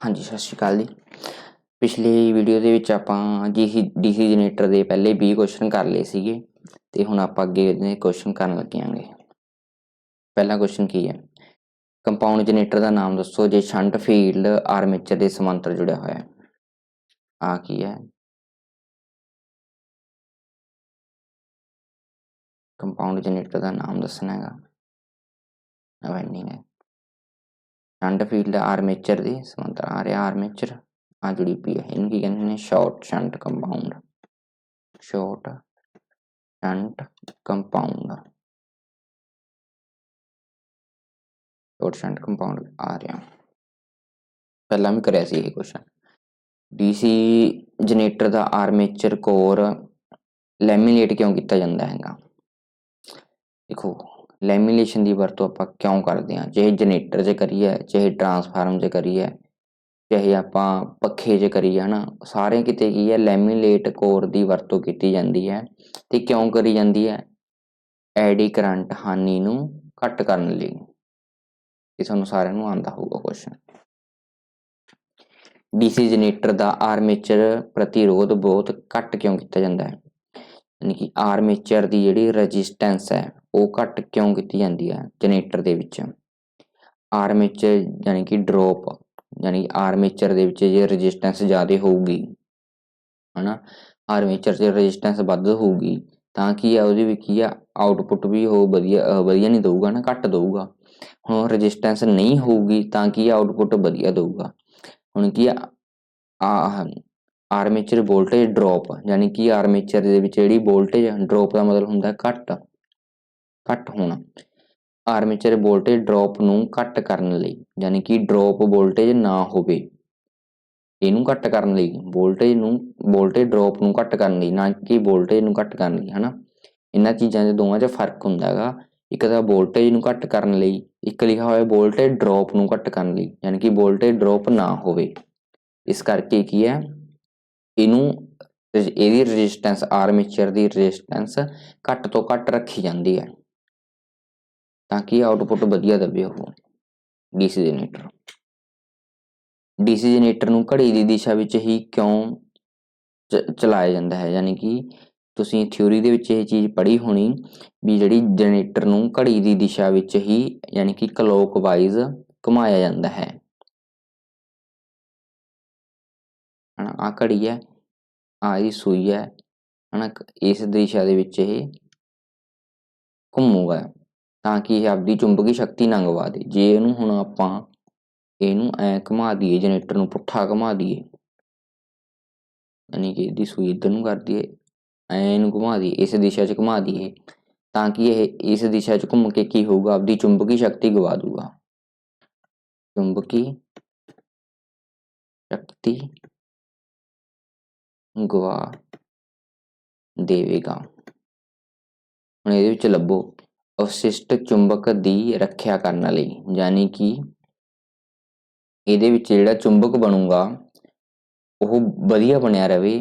ਹਾਂਜੀ, ਸਤਿ ਸ਼੍ਰੀ ਅਕਾਲ ਜੀ। ਪਿਛਲੀ ਵੀਡੀਓ ਦੇ ਵਿੱਚ ਆਪਾਂ ਡੀਸੀ ਡੀਸੀ ਜਨਰੇਟਰ ਦੇ ਪਹਿਲੇ 20 ਕੁਐਸਚਨ ਕਰ ਲਏ ਸੀਗੇ ਤੇ ਹੁਣ ਆਪਾਂ ਅੱਗੇ ਦੇ ਕੁਐਸਚਨ ਕਰਨ ਲੱਗਿਆਂਗੇ ਪਹਿਲਾ ਕੁਐਸਚਨ ਕੀ ਹੈ? ਕੰਪਾਊਂਡ ਜਨਰੇਟਰ ਦਾ ਨਾਮ ਦੱਸੋ ਜੇ ਸ਼ੰਟ ਫੀਲਡ ਆਰਮੇਚਰ ਦੇ ਸਮਾਂਤਰ ਜੁੜਿਆ ਹੋਇਆ ਹੈ। ਆ ਕੀ ਹੈ? ਕੰਪਾਊਂਡ ਜਨਰੇਟਰ ਦਾ ਨਾਮ ਦੱਸਣਾ ਹੈਗਾ। ਅਵੈਂਡਿੰਗ ਹੈ। ਸ਼ੰਟ ਫੀਲਡ ਆਰਮੇਚਰ ਦੇ ਸਮਾਂਤਰ ਆ ਰਿਹਾ ਆਰਮੇਚਰ ਆ ਜੁੜੀ ਪਈ ਹੈ ਇਹਨੂੰ ਕੀ ਕਹਿੰਦੇ ਨੇ short shunt compound short shunt compound short shunt compound ਆ ਪਹਿਲਾਂ ਵੀ ਕਰਿਆ ਸੀ ਇਹ ਕੁਐਸਚਨ ਡੀਸੀ ਜਨਰੇਟਰ ਦਾ ਆਰਮੇਚਰ ਕੋਰ ਲੈਮੀਨੇਟ ਕਿਉਂ ਕੀਤਾ ਜਾਂਦਾ ਹੈਗਾ ਦੇਖੋ ਲੈਮੀਨੇਸ਼ਨ ਦੀ ਵਰਤੋਂ ਆਪਾਂ ਕਿਉਂ ਕਰਦੇ ਹਾਂ? ਚਾਹੇ ਜਨਰੇਟਰ 'ਚ ਕਰੀਏ, ਚਾਹੇ ਟਰਾਂਸਫਾਰਮ 'ਚ ਕਰੀਏ, ਚਾਹੇ ਆਪਾਂ ਪੱਖੇ 'ਚ ਕਰੀਏ, ਹਨਾ? ਸਾਰੇ ਕਿਤੇ ਕੀ ਹੈ? ਲੈਮੀਨੇਟ ਕੋਰ ਦੀ ਵਰਤੋਂ ਕੀਤੀ ਜਾਂਦੀ ਹੈ ਤੇ ਕਿਉਂ ਕਰੀ ਜਾਂਦੀ ਹੈ? ਐਡੀ ਕਰੰਟ ਹਾਨੀ ਨੂੰ ਘੱਟ ਕਰਨ ਲਈ। ਇਹ ਤੁਹਾਨੂੰ ਸਾਰਿਆਂ ਨੂੰ ਆਂਦਾ ਹੋਊਗਾ ਕੁਐਸਚਨ ਡੀਸੀ ਜਨਰੇਟਰ ਦਾ ਆਰਮੇਚਰ ਪ੍ਰਤੀਰੋਧ ਬਹੁਤ ਘੱਟ ਕਿਉਂ ਕੀਤਾ ਜਾਂਦਾ ਹੈ? ਯਾਨੀ ਕਿ ਆਰਮੇਚਰ ਦੀ ਜਿਹੜੀ ਰੈਜ਼ਿਸਟੈਂਸ ਹੈ, ਉਹ ਘੱਟ ਕਿਉਂ ਕੀਤੀ ਜਾਂਦੀ ਹੈ ਜਨਰੇਟਰ ਦੇ ਵਿੱਚ? ਆਰਮੇਚਰ ਯਾਨੀ ਕਿ ਡ੍ਰੌਪ ਯਾਨੀ ਆਰਮੇਚਰ ਦੇ ਵਿੱਚ ਜੇ ਰੈਜ਼ਿਸਟੈਂਸ ਜ਼ਿਆਦਾ ਹੋਊਗੀ, ਹਨਾ? ਆਰਮੇਚਰ 'ਚ ਰੈਜ਼ਿਸਟੈਂਸ ਵੱਧ ਹੋਊਗੀ, ਤਾਂ ਕੀ ਆ ਉਹਦੇ ਵਿੱਚ ਕੀ ਆ? ਆਊਟਪੁੱਟ ਵੀ ਉਹ ਵਧੀਆ ਵਧੀਆ ਨਹੀਂ ਦਊਗਾ ਨਾ, ਘੱਟ ਦਊਗਾ। ਹੁਣ ਰੈਜ਼ਿਸਟੈਂਸ ਨਹੀਂ ਹੋਊਗੀ ਤਾਂ ਕੀ ਆਊਟਪੁੱਟ ਵਧੀਆ ਦਊਗਾ। ਹੁਣ ਕੀ ਆ? ਆਰਮੇਚਰ ਵੋਲਟੇਜ ਡ੍ਰੌਪ, ਯਾਨੀ ਕਿ ਆਰਮੇਚਰ ਦੇ ਵਿੱਚ ਜਿਹੜੀ ਵੋਲਟੇਜ ਡ੍ਰੌਪ ਦਾ ਮਤਲਬ ਹੁੰਦਾ ਘੱਟ ਘੱਟ ਹੋਣਾ। ਆਰਮੇਚਰ ਵੋਲਟੇਜ ਡ੍ਰੌਪ ਨੂੰ ਘੱਟ ਕਰਨ ਲਈ, ਯਾਨੀ ਕਿ ਡ੍ਰੌਪ ਵੋਲਟੇਜ ਨਾ ਹੋਵੇ, ਇਹਨੂੰ ਘੱਟ ਕਰਨ ਲਈ, ਵੋਲਟੇਜ ਨੂੰ, ਵੋਲਟੇਜ ਡ੍ਰੌਪ ਨੂੰ ਘੱਟ ਕਰਨ ਲਈ, ਨਾ ਕਿ ਵੋਲਟੇਜ ਨੂੰ ਘੱਟ ਕਰਨ ਲਈ, ਹਨਾ? ਇਹਨਾਂ ਚੀਜ਼ਾਂ ਦੇ ਦੋਵਾਂ 'ਚ ਫ਼ਰਕ ਹੁੰਦਾ ਹੈਗਾ। ਇੱਕ ਤਾਂ ਵੋਲਟੇਜ ਨੂੰ ਘੱਟ ਕਰਨ ਲਈ, ਇੱਕ ਲਿਖਿਆ ਹੋਇਆ ਵੋਲਟੇਜ ਡ੍ਰੌਪ ਨੂੰ ਘੱਟ ਕਰਨ ਲਈ, ਯਾਨੀ ਕਿ ਵੋਲਟੇਜ ਡ੍ਰੌਪ ਨਾ ਹੋਵੇ। ਇਸ ਕਰਕੇ ਕੀ ਹੈ? ਇਹਨੂੰ ਇਹਦੀ ਰੈਜ਼ਿਸਟੈਂਸ ਆਰਮੇਚਰ ਦੀ ਰੈਜ਼ਿਸਟੈਂਸ ਘੱਟ ਤੋਂ ਘੱਟ ਰੱਖੀ ਜਾਂਦੀ ਹੈ। ਤਾਂ ਕਿ ਆਊਟਪੁੱਟ ਵਧੀਆ ਦੇਵੇ ਉਹ ਡੀਸੀ ਜਨਰੇਟਰ ਡੀਸੀ ਜਨਰੇਟਰ ਨੂੰ ਘੜੀ ਦੀ ਦਿਸ਼ਾ ਵਿੱਚ ਹੀ ਕਿਉਂ ਚਲਾਇਆ ਜਾਂਦਾ ਹੈ? ਯਾਨੀ ਕਿ ਤੁਸੀਂ ਥਿਊਰੀ ਦੇ ਵਿੱਚ ਇਹ ਚੀਜ਼ ਪੜ੍ਹੀ ਹੋਣੀ ਵੀ ਜਿਹੜੀ ਜਨਰੇਟਰ ਨੂੰ ਘੜੀ ਦੀ ਦਿਸ਼ਾ ਵਿੱਚ ਹੀ ਯਾਨੀ ਕਿ ਕਲੋਕਵਾਈਜ਼ ਘੁਮਾਇਆ ਜਾਂਦਾ ਹੈ। ਹਨਾ, ਆਹ ਘੜੀ ਹੈ ਆ ਇਹਦੀ ਸੂਈ ਹੈ, ਹਨਾ ਇਸ ਦਿਸ਼ਾ ਦੇ ਵਿੱਚ ਇਹ ਘੁੰਮੂਗਾ, ਤਾਂ ਕਿ ਇਹ ਆਪਦੀ ਚੁੰਬਕੀ ਸ਼ਕਤੀ ਨਾ ਗਵਾ ਦੇ। ਜੇ ਇਹਨੂੰ ਹੁਣ ਆਪਾਂ ਇਹਨੂੰ ਐ ਘੁਮਾ ਦਈਏ, ਜਨਰੇਟਰ ਨੂੰ ਪੁੱਠਾ ਘੁਮਾ ਦਈਏ, ਯਾਨੀ ਕਿ ਇਹਦੀ ਸੂਈ ਇੱਧਰ ਨੂੰ ਕਰ ਦਈਏ, ਐ ਇਹਨੂੰ ਘੁਮਾ ਦਈਏ, ਇਸ ਦਿਸ਼ਾ 'ਚ ਘੁਮਾ ਦਈਏ, ਤਾਂ ਕਿ ਇਹ ਇਸ ਦਿਸ਼ਾ 'ਚ ਘੁੰਮ ਕੇ ਕੀ ਹੋਊਗਾ, ਆਪਦੀ ਚੁੰਬਕੀ ਸ਼ਕਤੀ ਗਵਾ ਦੂਗਾ ਚੁੰਬਕੀ ਸ਼ਕਤੀ ਗਵਾ ਦੇਵੇਗਾ। ਹੁਣ ਇਹਦੇ ਵਿੱਚ ਲੱਭੋ, ਅਵਸ਼ਿਸ਼ਟ ਚੁੰਬਕ ਦੀ ਰੱਖਿਆ ਕਰਨ ਲਈ, ਯਾਨੀ ਕਿ ਇਹਦੇ ਵਿੱਚ ਜਿਹੜਾ ਚੁੰਬਕ ਬਣੂਗਾ, ਉਹ ਵਧੀਆ ਬਣਿਆ ਰਵੇ,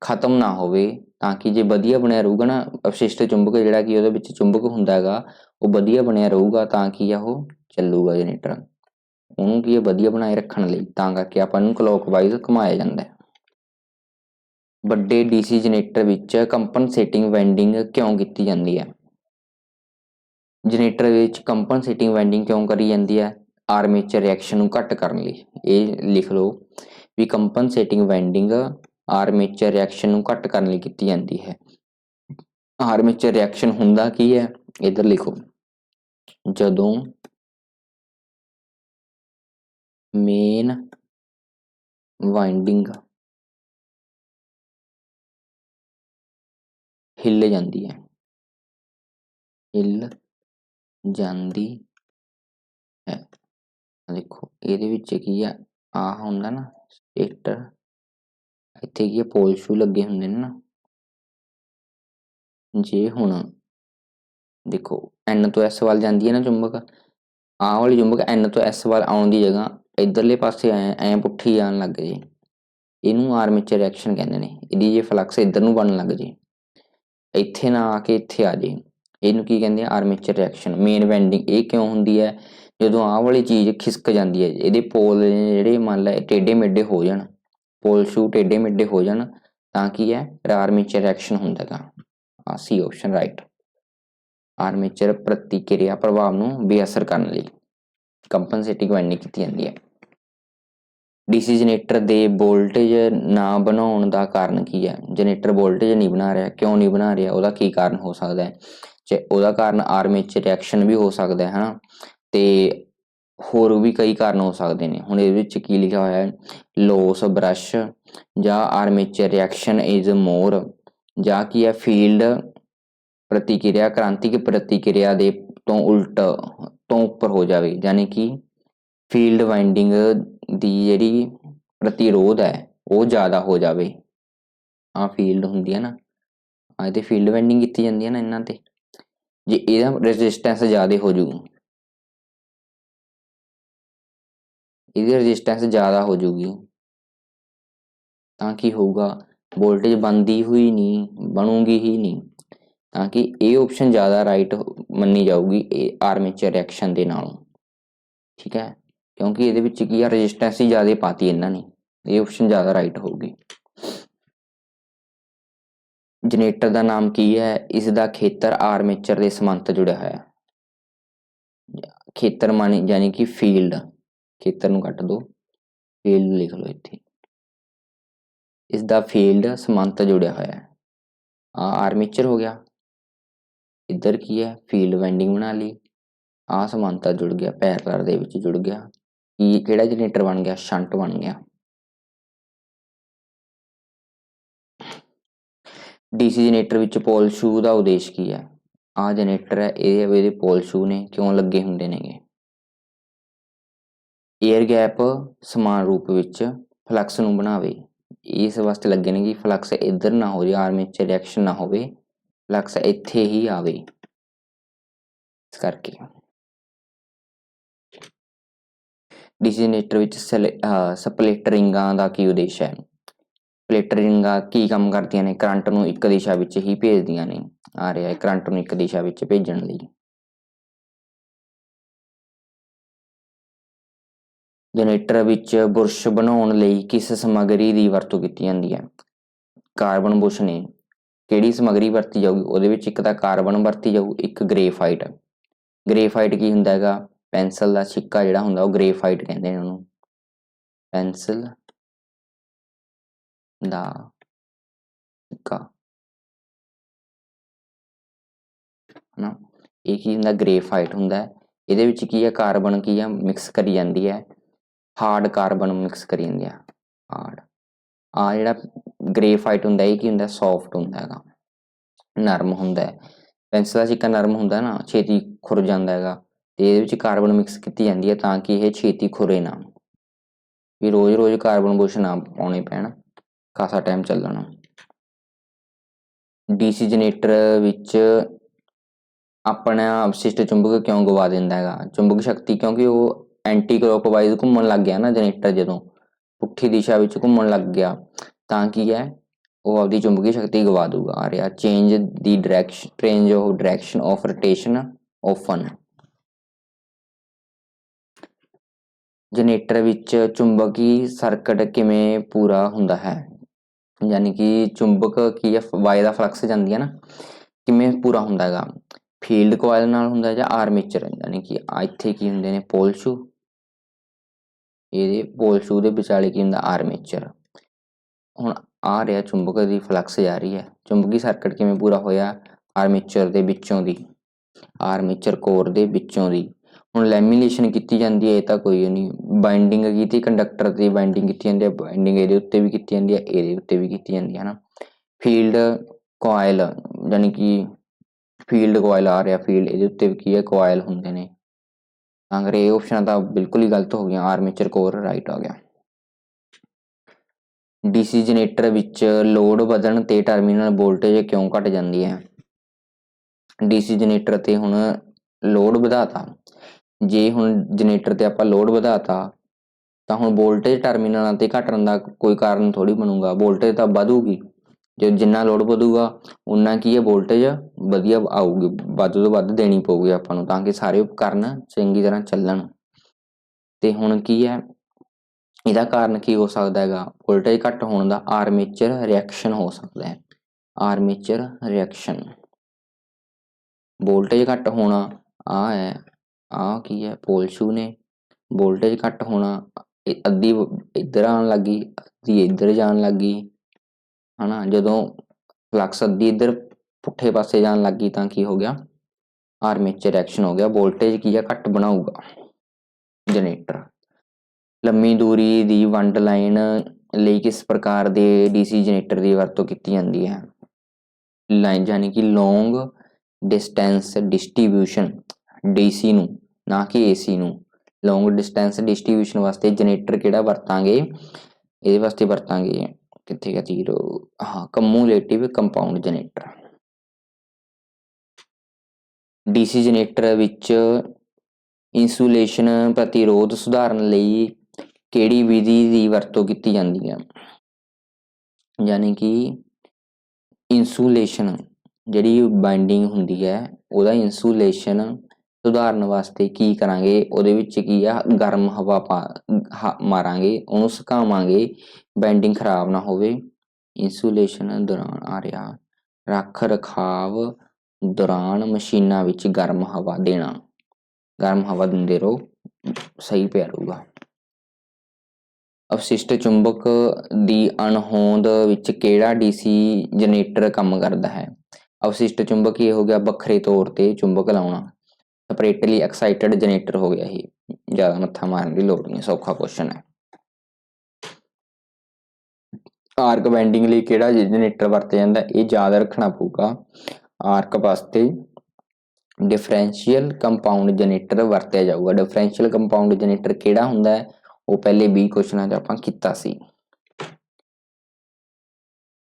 ਖਤਮ ਨਾ ਹੋਵੇ, ਤਾਂ ਕਿ ਜੇ ਵਧੀਆ ਬਣਿਆ ਰਹੂਗਾ ਨਾ, ਅਵਸ਼ਿਸ਼ਟ ਚੁੰਬਕ ਜਿਹੜਾ ਕਿ ਉਹਦੇ ਵਿੱਚ ਚੁੰਬਕ ਹੁੰਦਾ ਹੈਗਾ, ਉਹ ਵਧੀਆ ਬਣਿਆ ਰਹੂਗਾ, ਤਾਂ ਕਿ ਆ ਉਹ ਚੱਲੂਗਾ ਜਨਰੇਟਰ ਉਹਨੂੰ ਕੀ ਹੈ ਵਧੀਆ ਬਣਾਏ ਰੱਖਣ ਲਈ, ਤਾਂ ਕਰਕੇ ਆਪਾਂ ਨੂੰ ਕਲੋਕਵਾਈਜ਼ ਘੁਮਾਇਆ ਜਾਂਦਾ ਹੈ। ਵੱਡੇ ਡੀਸੀ ਜਨਰੇਟਰ ਵਿੱਚ ਕੰਪਨਸੇਟਿੰਗ ਵਾਈਂਡਿੰਗ ਕਿਉਂ ਕੀਤੀ ਜਾਂਦੀ ਹੈ? ਜਨਰੇਟਰ ਵਿੱਚ ਕੰਪਨਸੇਟਿੰਗ ਵੈਂਡਿੰਗ ਕਿਉਂ ਕਰੀ ਜਾਂਦੀ ਹੈ? ਆਰਮੇਚਰ ਰਿਐਕਸ਼ਨ ਨੂੰ ਘੱਟ ਕਰਨ ਲਈ। ਇਹ ਲਿਖ ਲਓ ਵੀ ਕੰਪਨਸੇਟਿੰਗ ਵੈਂਡਿੰਗ ਆਰਮੇਚਰ ਰਿਐਕਸ਼ਨ ਨੂੰ ਘੱਟ ਕਰਨ ਲਈ ਕੀਤੀ ਜਾਂਦੀ ਹੈ। ਆਰਮੇਚਰ ਰਿਐਕਸ਼ਨ ਹੁੰਦਾ ਕੀ ਹੈ? ਇਧਰ ਲਿਖੋ। ਜਦੋਂ ਮੇਨ ਵਾਈਂਡਿੰਗ ਹਿੱਲ ਜਾਂਦੀ ਹੈ। ਹਿੱਲ ਜਾਂਦੀ ਹੈ। ਦੇਖੋ, ਇਹਦੇ ਵਿੱਚ ਕੀ ਆ? ਆ ਹੁੰਦਾ ਨਾ, ਸਟੇਟਰ। ਇੱਥੇ ਕੀ ਆ? ਪੋਲ ਸ਼ੂ ਲੱਗੇ ਹੁੰਦੇ ਨੇ ਨਾ। ਜੇ ਹੁਣ ਦੇਖੋ, n ਤੋਂ s ਵੱਲ ਜਾਂਦੀ ਹੈ ਨਾ ਚੁੰਬਕ, ਆਹ ਵਾਲੀ ਚੁੰਬਕ n ਤੋਂ s ਵੱਲ ਆਉਣ ਦੀ ਜਗ੍ਹਾ ਇਧਰਲੇ ਪਾਸੇ ਐ ਐ ਪੁੱਠੀ ਆਣ ਲੱਗ ਜੇ। ਇਹਨੂੰ ਆਰਮੇਚਰ ਰਿਐਕਸ਼ਨ ਕਹਿੰਦੇ ਨੇ। ਇਹਦੀ ਜੇ ਫਲਕਸ ਇਧਰ ਨੂੰ ਬਣਨ ਲੱਗ ਜੇ। ਇੱਥੇ ਨਾ ਆ ਕੇ ਇੱਥੇ ਆ ਜੇ। ਇਹਨੂੰ ਕੀ ਕਹਿੰਦੇ ਆ? ਆਰਮੇਚਰ ਰਿਐਕਸ਼ਨ ਮੇਨ ਵੈਂਡਿੰਗ ਇਹ ਕਿਉਂ ਹੁੰਦੀ ਹੈ? ਜਦੋਂ ਆਹ ਵਾਲੀ ਚੀਜ਼ ਖਿਸਕ ਜਾਂਦੀ ਹੈ, ਇਹਦੇ ਪੋਲ ਜਿਹੜੇ ਮੰਨ ਲੈ ਟੇਢੇ ਮੇਢੇ ਹੋ ਜਾਣ, ਪੋਲ ਸ਼ੂ ਟੇਢੇ ਮੇਢੇ ਹੋ ਜਾਣ, ਤਾਂ ਕੀ ਹੈ? ਆਰਮੇਚਰ ਰਿਐਕਸ਼ਨ ਹੁੰਦਾ ਗਾ ਆ ਸੀ ਆਪਸ਼ਨ ਰਾਈਟ ਆਰਮੇਚਰ ਪ੍ਰਤੀਕਿਰਿਆ ਪ੍ਰਭਾਵ ਨੂੰ ਬੇਅਸਰ ਕਰਨ ਲਈ। ਕੰਪਨਸੇਟਿੰਗ ਵਾਈਂਡਿੰਗ ਕੀਤੀ ਜਾਂਦੀ ਹੈ। ਡੀਸੀ ਜਨਰੇਟਰ ਦੇ ਵੋਲਟੇਜ ਨਾ ਬਣਾਉਣ ਦਾ ਕਾਰਨ ਕੀ ਹੈ? ਜਨਰੇਟਰ ਵੋਲਟੇਜ ਨਹੀਂ ਬਣਾ ਰਿਹਾ, ਕਿਉਂ ਨਹੀਂ ਬਣਾ ਰਿਹਾ? ਉਹਦਾ ਕੀ ਕਾਰਨ ਹੋ ਸਕਦਾ ਹੈ? ਜੇ ਉਹਦਾ ਕਾਰਨ ਆਰਮੇਚਰ ਰਿਐਕਸ਼ਨ ਵੀ ਹੋ ਸਕਦਾ ਹੈ, ਹਨਾ? ਤੇ ਹੋਰ ਵੀ ਕਈ ਕਾਰਨ ਹੋ ਸਕਦੇ ਨੇ। ਹੁਣ ਇਹਦੇ ਵਿੱਚ ਕੀ ਲਿਖਿਆ ਹੋਇਆ ਹੈ? ਲੋਸ ਬ੍ਰਸ਼ ਜਾਂ ਆਰਮੇਚਰ ਰਿਐਕਸ਼ਨ ਇਜ਼ ਮੋਰ ਜਾਂ ਕੀ ਹੈ? ਫੀਲਡ ਪ੍ਰਤੀਕਿਰਿਆ, ਕ੍ਰਾਂਤਿਕ ਪ੍ਰਤੀਕਿਰਿਆ ਦੇ ਤੋਂ ਉਲਟ, ਤੋਂ ਉੱਪਰ ਹੋ ਜਾਵੇ। ਯਾਨੀ ਕਿ ਫੀਲਡ ਵਾਈਂਡਿੰਗ ਦੀ ਜਿਹੜੀ ਪ੍ਰਤੀਰੋਧ ਹੈ, ਉਹ ਜ਼ਿਆਦਾ ਹੋ ਜਾਵੇ। ਆ ਫੀਲਡ ਹੁੰਦੀ ਹੈ ਨਾ ਆ ਤੇ ਫੀਲਡ ਵਾਈਂਡਿੰਗ ਕੀਤੀ ਜਾਂਦੀ ਹੈ ਨਾ ਇਹਨਾਂ ਤੇ, ਜੇ ਇਹਦਾ ਰੈਜ਼ਿਸਟੈਂਸ ਜ਼ਿਆਦਾ ਹੋ ਜੂ ਇਹਦੀ ਰੈਜ਼ਿਸਟੈਂਸ ਜ਼ਿਆਦਾ ਹੋ ਜੂਗੀ ਤਾਂ ਕੀ ਹੋਊਗਾ? ਵੋਲਟੇਜ ਬਣਦੀ ਹੋਈ ਨਹੀਂ, ਬਣੂਗੀ ਹੀ ਨਹੀਂ, ਤਾਂ ਕਿ ਇਹ ਆਪਸ਼ਨ ਜ਼ਿਆਦਾ ਰਾਈਟ ਮੰਨੀ ਜਾਊਗੀ, ਇਹ ਆਰਮੇਚਰ ਰਿਐਕਸ਼ਨ ਦੇ ਨਾਲੋਂ। ਠੀਕ ਹੈ? ਕਿਉਂਕਿ ਇਹਦੇ ਵਿੱਚ ਕੀ ਆ ਰੈਜ਼ਿਸਟੈਂਸ ਹੀ ਜ਼ਿਆਦਾ ਪਾਤੀ ਇਹਨਾਂ ਨੇ, ਇਹ ਆਪਸ਼ਨ ਜ਼ਿਆਦਾ ਰਾਈਟ ਹੋਊਗੀ। ਜਨਰੇਟਰ ਦਾ ਨਾਮ ਕੀ ਹੈ? ਇਸ ਦਾ ਖੇਤਰ ਆਰਮੇਚਰ ਦੇ ਸਮਾਂਤਰ ਜੁੜਿਆ ਹੋਇਆ। ਹੈ ਖੇਤਰ ਮਾਨੀ ਯਾਨੀ ਕਿ ਫੀਲਡ ਖੇਤਰ ਨੂੰ ਕੱਟ ਦੋ ਫੀਲਡ ਲਿਖ ਲਓ ਇੱਥੇ। ਇਸ ਦਾ ਫੀਲਡ ਸਮਾਂਤ ਜੁੜਿਆ ਹੋਇਆ। ਹੈ ਆ ਆਰਮੇਚਰ ਹੋ ਗਿਆ। ਇੱਧਰ ਕੀ ਹੈ? ਫੀਲਡ ਵਾਈਂਡਿੰਗ ਬਣਾ ਲਈ। ਆ ਸਮਾਂਤਰ ਜੁੜ ਗਿਆ ਪੈਰਲਲ ਦੇ ਵਿੱਚ ਜੁੜ ਗਿਆ। ਕੀ ਕਿਹੜਾ ਜਨਰੇਟਰ ਬਣ ਗਿਆ? ਸ਼ੰਟ ਬਣ ਗਿਆ। ਡੀਸੀ ਜਨਰੇਟਰ ਵਿੱਚ ਪੋਲ ਸ਼ੂ ਦਾ ਉਦੇਸ਼ ਕੀ ਹੈ? ਆ ਜਨਰੇਟਰ ਹੈ, ਇਹ ਇਹਦੇ ਪੋਲ ਸ਼ੂ ਨੇ ਕਿਉਂ ਲੱਗੇ ਹੁੰਦੇ ਨੇਗੇ? 에ਅਰ ਗੈਪ ਸਮਾਨ ਰੂਪ ਵਿੱਚ ਫਲਕਸ ਨੂੰ ਬਣਾਵੇ। ਇਸ ਵਾਸਤੇ ਲੱਗੇ ਨੇ ਕਿ ਫਲਕਸ ਇੱਧਰ ਨਾ ਹੋ ਜਾਵੇ ਆਰਮੇਚਰ ਰਿਐਕਸ਼ਨ ਨਾ ਹੋਵੇ, ਫਲਕਸ ਇੱਥੇ ਹੀ ਆਵੇ। ਇਸ ਕਰਕੇ ਡੀਸੀ ਜਨਰੇਟਰ ਵਿੱਚ ਸਪਲਿਟਰਿੰਗਾਂ ਦਾ ਕੀ ਉਦੇਸ਼ ਹੈ? ਸਪਲਿਟਰਿੰਗਾਂ ਕੀ ਕੰਮ ਕਰਦੀਆਂ ਨੇ? ਕਰੰਟ ਨੂੰ ਇੱਕ ਦਿਸ਼ਾ ਵਿੱਚ ਹੀ ਭੇਜਦੀਆਂ ਨੇ। ਆ ਰਿਹਾ ਹੈ ਕਰੰਟ ਨੂੰ ਇੱਕ ਦਿਸ਼ਾ ਵਿੱਚ ਭੇਜਣ ਲਈ। ਜਨਰੇਟਰ ਵਿੱਚ ਬੁਰਸ਼ ਬਣਾਉਣ ਲਈ ਕਿਸ ਸਮੱਗਰੀ ਦੀ ਵਰਤੋਂ ਕੀਤੀ ਜਾਂਦੀ ਹੈ? ਕਾਰਬਨ ਬੁਰਸ਼ ਨੇ। ਕਿਹੜੀ ਸਮੱਗਰੀ ਵਰਤੀ ਜਾਊਗੀ? ਉਹਦੇ ਵਿੱਚ ਇੱਕ ਤਾਂ ਕਾਰਬਨ ਵਰਤੀ ਜਾਊ, ਇੱਕ ਗ੍ਰੇਫਾਈਟ ਗ੍ਰੇਫਾਈਟ ਕੀ ਹੁੰਦਾ ਹੈਗਾ? ਪੈਨਸਲ ਦਾ ਸਿੱਕਾ ਜਿਹੜਾ ਹੁੰਦਾ ਉਹ ਗ੍ਰੇਫਾਈਟ ਕਹਿੰਦੇ ਨੇ ਉਹਨੂੰ। ਪੈਨਸਲ ਦਾ ਸਿੱਕਾ ਨਾ ਇਹ ਕੀ ਹੁੰਦਾ? ਗ੍ਰੇਫਾਈਟ ਹੁੰਦਾ ਇਹਦੇ ਵਿੱਚ ਕੀ ਹੈ? ਕਾਰਬਨ ਕੀ ਹੈ? ਮਿਕਸ ਕਰੀ ਜਾਂਦੀ ਹੈ। ਹਾਰਡ ਕਾਰਬਨ ਮਿਕਸ ਕਰੀ ਜਾਂਦੀ ਹੈ। ਹਾਰਡ। ਆ ਜਿਹੜਾ ਗ੍ਰੇਫਾਈਟ ਹੁੰਦਾ, ਇਹ ਕੀ ਹੁੰਦਾ? ਸੌਫਟ ਹੁੰਦਾ ਹੈਗਾ। ਨਰਮ ਹੁੰਦਾ ਹੈ। ਪੈਨਸਲ ਦਾ ਸਿੱਕਾ ਨਰਮ ਹੁੰਦਾ ਨਾ, ਛੇਤੀ ਖੁਰ ਜਾਂਦਾ ਹੈਗਾ। ਤੇ ਇਹਦੇ ਵਿੱਚ ਕਾਰਬਨ ਮਿਕਸ ਕੀਤੀ ਜਾਂਦੀ ਹੈ ਤਾਂ ਕਿ ਇਹ ਛੇਤੀ ਖੁਰੇ ਨਾ ਵੀ ਰੋਜ਼-ਰੋਜ਼ ਕਾਰਬਨ ਬੁਰਸ਼ ਨਾ ਪਾਉਣੇ ਪੈਣ, ਖਾਸਾ ਟਾਈਮ ਚੱਲਣਾ। ਡੀਸੀ ਜਨਰੇਟਰ ਵਿੱਚ ਆਪਣਾ ਅਵਸ਼ਿਸ਼ਟ ਚੁੰਬਕ ਕਿਉਂ ਗਵਾ ਦਿੰਦਾ ਹੈਗਾ? ਚੁੰਬਕ ਸ਼ਕਤੀ ਕਿਉਂਕਿ ਉਹ ਐਂਟੀ ਕਲੋਕਵਾਈਜ਼ ਘੁੰਮਣ ਲੱਗ ਗਿਆ ਨਾ ਜਨਰੇਟਰ ਜਦੋਂ। ਪੁੱਠੀ ਦਿਸ਼ਾ ਵਿੱਚ ਘੁੰਮਣ ਲੱਗ ਗਿਆ। ਤਾਂ ਕੀ ਹੈ? ਉਹ ਆਪਦੀ ਚੁੰਬਕੀ ਸ਼ਕਤੀ ਗਵਾ ਦੂਗਾ ਆ ਰਿਹਾ change the direction change of direction of rotation often generator ਵਿੱਚ ਚੁੰਬਕੀ ਸਰਕਟ ਕਿਵੇਂ ਪੂਰਾ ਹੁੰਦਾ ਹੈ? ਯਾਨੀ ਕਿ ਚੁੰਬਕ ਕੀ ਹੈ? ਵਾਈ ਦਾ ਫਲਕਸ ਜਾਂਦੀ ਹੈ ਨਾ। ਕਿਵੇਂ ਪੂਰਾ ਹੁੰਦਾ ਹੈਗਾ? ਫੀਲਡ ਕੋਇਲ ਨਾਲ ਹੁੰਦਾ ਜਾਂ ਆਰਮੇਚਰ ਯਾਨੀ ਕਿ ਇੱਥੇ ਕੀ ਹੁੰਦੇ ਨੇ? ਪੋਲ ਸ਼ੂ ਇਹਦੇ ਪੋਲ ਸ਼ੂ ਦੇ ਵਿਚਾਲੇ ਕੀ ਹੁੰਦਾ? ਆਰਮੇਚਰ ਹੁਣ ਆ ਰਿਹਾ ਚੁੰਬਕ ਦੀ ਫਲਕਸ ਜਾ ਰਹੀ ਹੈ। ਚੁੰਬਕੀ ਸਰਕਟ ਕਿਵੇਂ ਪੂਰਾ ਹੋਇਆ? ਆਰਮੇਚਰ ਦੇ ਵਿੱਚੋਂ ਦੀ। ਆਰਮੇਚਰ ਕੋਰ ਦੇ ਵਿੱਚੋਂ ਦੀ। ਹੁਣ ਲੈਮੀਨੇਸ਼ਨ ਕੀਤੀ ਜਾਂਦੀ ਹੈ, ਇਹ ਤਾਂ ਕੋਈ ਨਹੀਂ। ਬਾਈਂਡਿੰਗ ਕੀਤੀ ਕੰਡਕਟਰ ਦੀ ਬਾਈਂਡਿੰਗ ਕੀਤੀ ਜਾਂਦੀ ਹੈ ਬਾਈਂਡਿੰਗ ਇਹਦੇ ਉੱਤੇ ਵੀ ਕੀਤੀ ਜਾਂਦੀ ਹੈ, ਇਹਦੇ ਉੱਤੇ ਵੀ ਕੀਤੀ ਜਾਂਦੀ ਹੈ ਨਾ। ਫੀਲਡ ਕੋਇਲ ਯਾਨੀ ਕਿ ਫੀਲਡ ਕੋਇਲ ਆ ਰਿਹਾ ਫੀਲਡ ਇਹਦੇ ਉੱਤੇ ਵੀ ਕੀ ਹੈ ਕੋਇਲ ਹੁੰਦੇ ਨੇ। ਅਗਰ ਇਹ ਆਪਸ਼ਨ ਤਾਂ ਬਿਲਕੁਲ ਹੀ ਗਲਤ ਹੋ ਗਿਆ ਆਰਮੇਚਰ ਕੋਰ ਰਾਈਟ ਆ ਗਿਆ। ਡੀਸੀ ਜਨਰੇਟਰ ਵਿੱਚ ਲੋਡ ਵਧਣ ਤੇ ਟਰਮੀਨਲ ਵੋਲਟੇਜ ਕਿਉਂ ਘਟ ਜਾਂਦੀ ਹੈ? ਡੀਸੀ ਜਨਰੇਟਰ ਤੇ ਹੁਣ ਲੋਡ ਵਧਾਤਾ ਜੇ ਹੁਣ ਜਨਰੇਟਰ ਤੇ ਆਪਾਂ ਲੋਡ ਵਧਾਤਾ, ਤਾਂ ਹੁਣ ਵੋਲਟੇਜ ਟਰਮੀਨਲਾਂ ਤੇ ਘਟਣ ਦਾ ਕੋਈ ਕਾਰਨ ਥੋੜੀ ਬਣੂਗਾ। ਵੋਲਟੇਜ ਤਾਂ ਵਧੂਗੀ। ਜੇ ਜਿੰਨਾ ਲੋਡ ਵਧੂਗਾ ਉਨਾ ਕੀ ਹੈ ਵੋਲਟੇਜ ਵਧੀਆ ਆਊਗੀ। ਵੱਧ ਤੋਂ ਵੱਧ ਦੇਣੀ ਪਊਗੀ ਆਪਾਂ ਨੂੰ, ਤਾਂ ਕਿ ਸਾਰੇ ਉਪਕਰਨ ਚੰਗੀ ਤਰ੍ਹਾਂ ਚੱਲਣ। ਤੇ ਹੁਣ ਕੀ ਹੈ? ਇਹਦਾ ਕਾਰਨ ਕੀ ਹੋ ਸਕਦਾ ਹੈਗਾ? ਵੋਲਟੇਜ ਘੱਟ ਹੋਣ ਦਾ ਆਰਮੇਚਰ ਰਿਐਕਸ਼ਨ ਹੋ ਸਕਦਾ ਹੈ। ਆਰਮੇਚਰ ਰਿਐਕਸ਼ਨ ਵੋਲਟੇਜ ਘੱਟ ਹੋਣਾ ਆ ਹੈ। ਆਹ ਕੀ ਹੈ? ਪੋਲ ਸ਼ੂ ਨੇ। ਵੋਲਟੇਜ ਘੱਟ ਹੋਣਾ, ਇਹ ਅੱਧੀ ਇੱਧਰ ਆਉਣ ਲੱਗੀ, ਅੱਧੀ ਇੱਧਰ ਜਾਣ ਲੱਗੀ, ਹਨਾ? ਜਦੋਂ ਫਲਕਸ ਅੱਧੀ ਇੱਧਰ ਪੁੱਠੇ ਪਾਸੇ ਜਾਣ ਲੱਗੀ ਤਾਂ ਕੀ ਹੋ ਗਿਆ? ਆਰਮੇਚਰ ਰਿਐਕਸ਼ਨ ਹੋ ਗਿਆ। ਵੋਲਟੇਜ ਕੀ ਆ? ਘੱਟ ਬਣਾਊਗਾ। ਜਨਰੇਟਰ। ਲੰਮੀ ਦੂਰੀ ਦੀ ਵੰਡ ਲਾਈਨ ਲਈ ਕਿਸ ਪ੍ਰਕਾਰ ਦੇ ਡੀਸੀ ਜਨਰੇਟਰ ਦੀ ਵਰਤੋਂ ਕੀਤੀ ਜਾਂਦੀ ਹੈ? ਲਾਈਨ ਯਾਨੀ ਕਿ ਲੌਂਗ ਡਿਸਟੈਂਸ ਡਿਸਟ੍ਰੀਬਿਊਸ਼ਨ, ਡੀਸੀ ਨੂੰ। ਨਾ ਕਿ ਏਸੀ ਨੂੰ। ਲੌਂਗ ਡਿਸਟੈਂਸ ਡਿਸਟ੍ਰੀਬਿਊਸ਼ਨ ਵਾਸਤੇ ਜਨਰੇਟਰ ਕਿਹੜਾ ਵਰਤਾਂਗੇ? ਇਹਦੇ ਵਾਸਤੇ ਵਰਤਾਂਗੇ ਕਿੱਥੇ ਗਿਆ ਜ਼ੀਰੋ ਹਾਂ cumulative compound generator DC generator ਵਿੱਚ ਇਨਸੂਲੇਸ਼ਨ ਪ੍ਰਤੀਰੋਧ ਸੁਧਾਰਨ ਲਈ ਕਿਹੜੀ ਵਿਧੀ ਦੀ ਵਰਤੋਂ ਕੀਤੀ ਜਾਂਦੀ ਹੈ? ਯਾਨੀ ਕਿ ਇਨਸੂਲੇਸ਼ਨ ਜਿਹੜੀ ਬਾਈਂਡਿੰਗ ਹੁੰਦੀ ਹੈ, ਉਹਦਾ ਇਨਸੂਲੇਸ਼ਨ ਸੁਧਾਰਨ ਵਾਸਤੇ ਕੀ ਕਰਾਂਗੇ, ਉਹਦੇ ਵਿੱਚ ਕੀ ਆ, ਗਰਮ ਹਵਾ ਪਾ ਮਾਰਾਂਗੇ, ਉਹਨੂੰ ਸੁਕਾਵਾਂਗੇ ਬੈਂਡਿੰਗ ਖਰਾਬ ਨਾ ਹੋਵੇ। ਇਨਸੂਲੇਸ਼ਨ ਦੌਰਾਨ ਆ ਰਿਹਾ, ਰੱਖ ਰਖਾਵ ਦੌਰਾਨ ਮਸ਼ੀਨਾਂ ਵਿੱਚ ਗਰਮ ਹਵਾ ਦੇਣਾ। ਗਰਮ ਹਵਾ ਦਿੰਦੇ ਰਹੋ, ਸਹੀ ਪਿਆ ਰਹੂਗਾ। ਅਵਸ਼ਿਸ਼ਟ ਚੁੰਬਕ ਦੀ ਅਣਹੋਂਦ ਵਿੱਚ ਕਿਹੜਾ ਡੀਸੀ ਜਨਰੇਟਰ ਕੰਮ ਕਰਦਾ ਹੈ? ਅਵਸ਼ਿਸ਼ਟ ਚੁੰਬਕ ਇਹ ਹੋ ਗਿਆ ਵੱਖਰੇ ਤੌਰ ਤੇ ਚੁੰਬਕ ਲਾਉਣਾ। ਸਪਰੇਟਲੀ ਐਕਸਾਈਟਡ ਜਨਰੇਟਰ ਹੋ ਗਿਆ ਇਹ ਜ਼ਿਆਦਾ ਮੱਥਾ ਮਾਰਨ ਦੀ ਲੋੜ ਨਹੀਂ, ਸੌਖਾ ਕੁਐਸਚਨ ਹੈ। ਆਰਕ ਬੈਂਡਿੰਗ ਲਈ ਕਿਹੜਾ ਜਨਰੇਟਰ ਵਰਤਿਆ ਜਾਂਦਾ ਇਹ ਯਾਦ ਰੱਖਣਾ ਪਊਗਾ। ਆਰਕ ਵਾਸਤੇ ਡਿਫਰੈਂਸ਼ੀਅਲ ਕੰਪਾਊਂਡ ਜਨਰੇਟਰ ਵਰਤਿਆ ਜਾਊਗਾ। ਡਿਫਰੈਂਸ਼ੀਅਲ ਕੰਪਾਊਂਡ ਜਨਰੇਟਰ ਕਿਹੜਾ ਹੁੰਦਾ ਹੈ? ਉਹ ਪਹਿਲੇ 20 ਕੁਐਸਚਨਾਂ 'ਚ ਆਪਾਂ ਕੀਤਾ ਸੀ।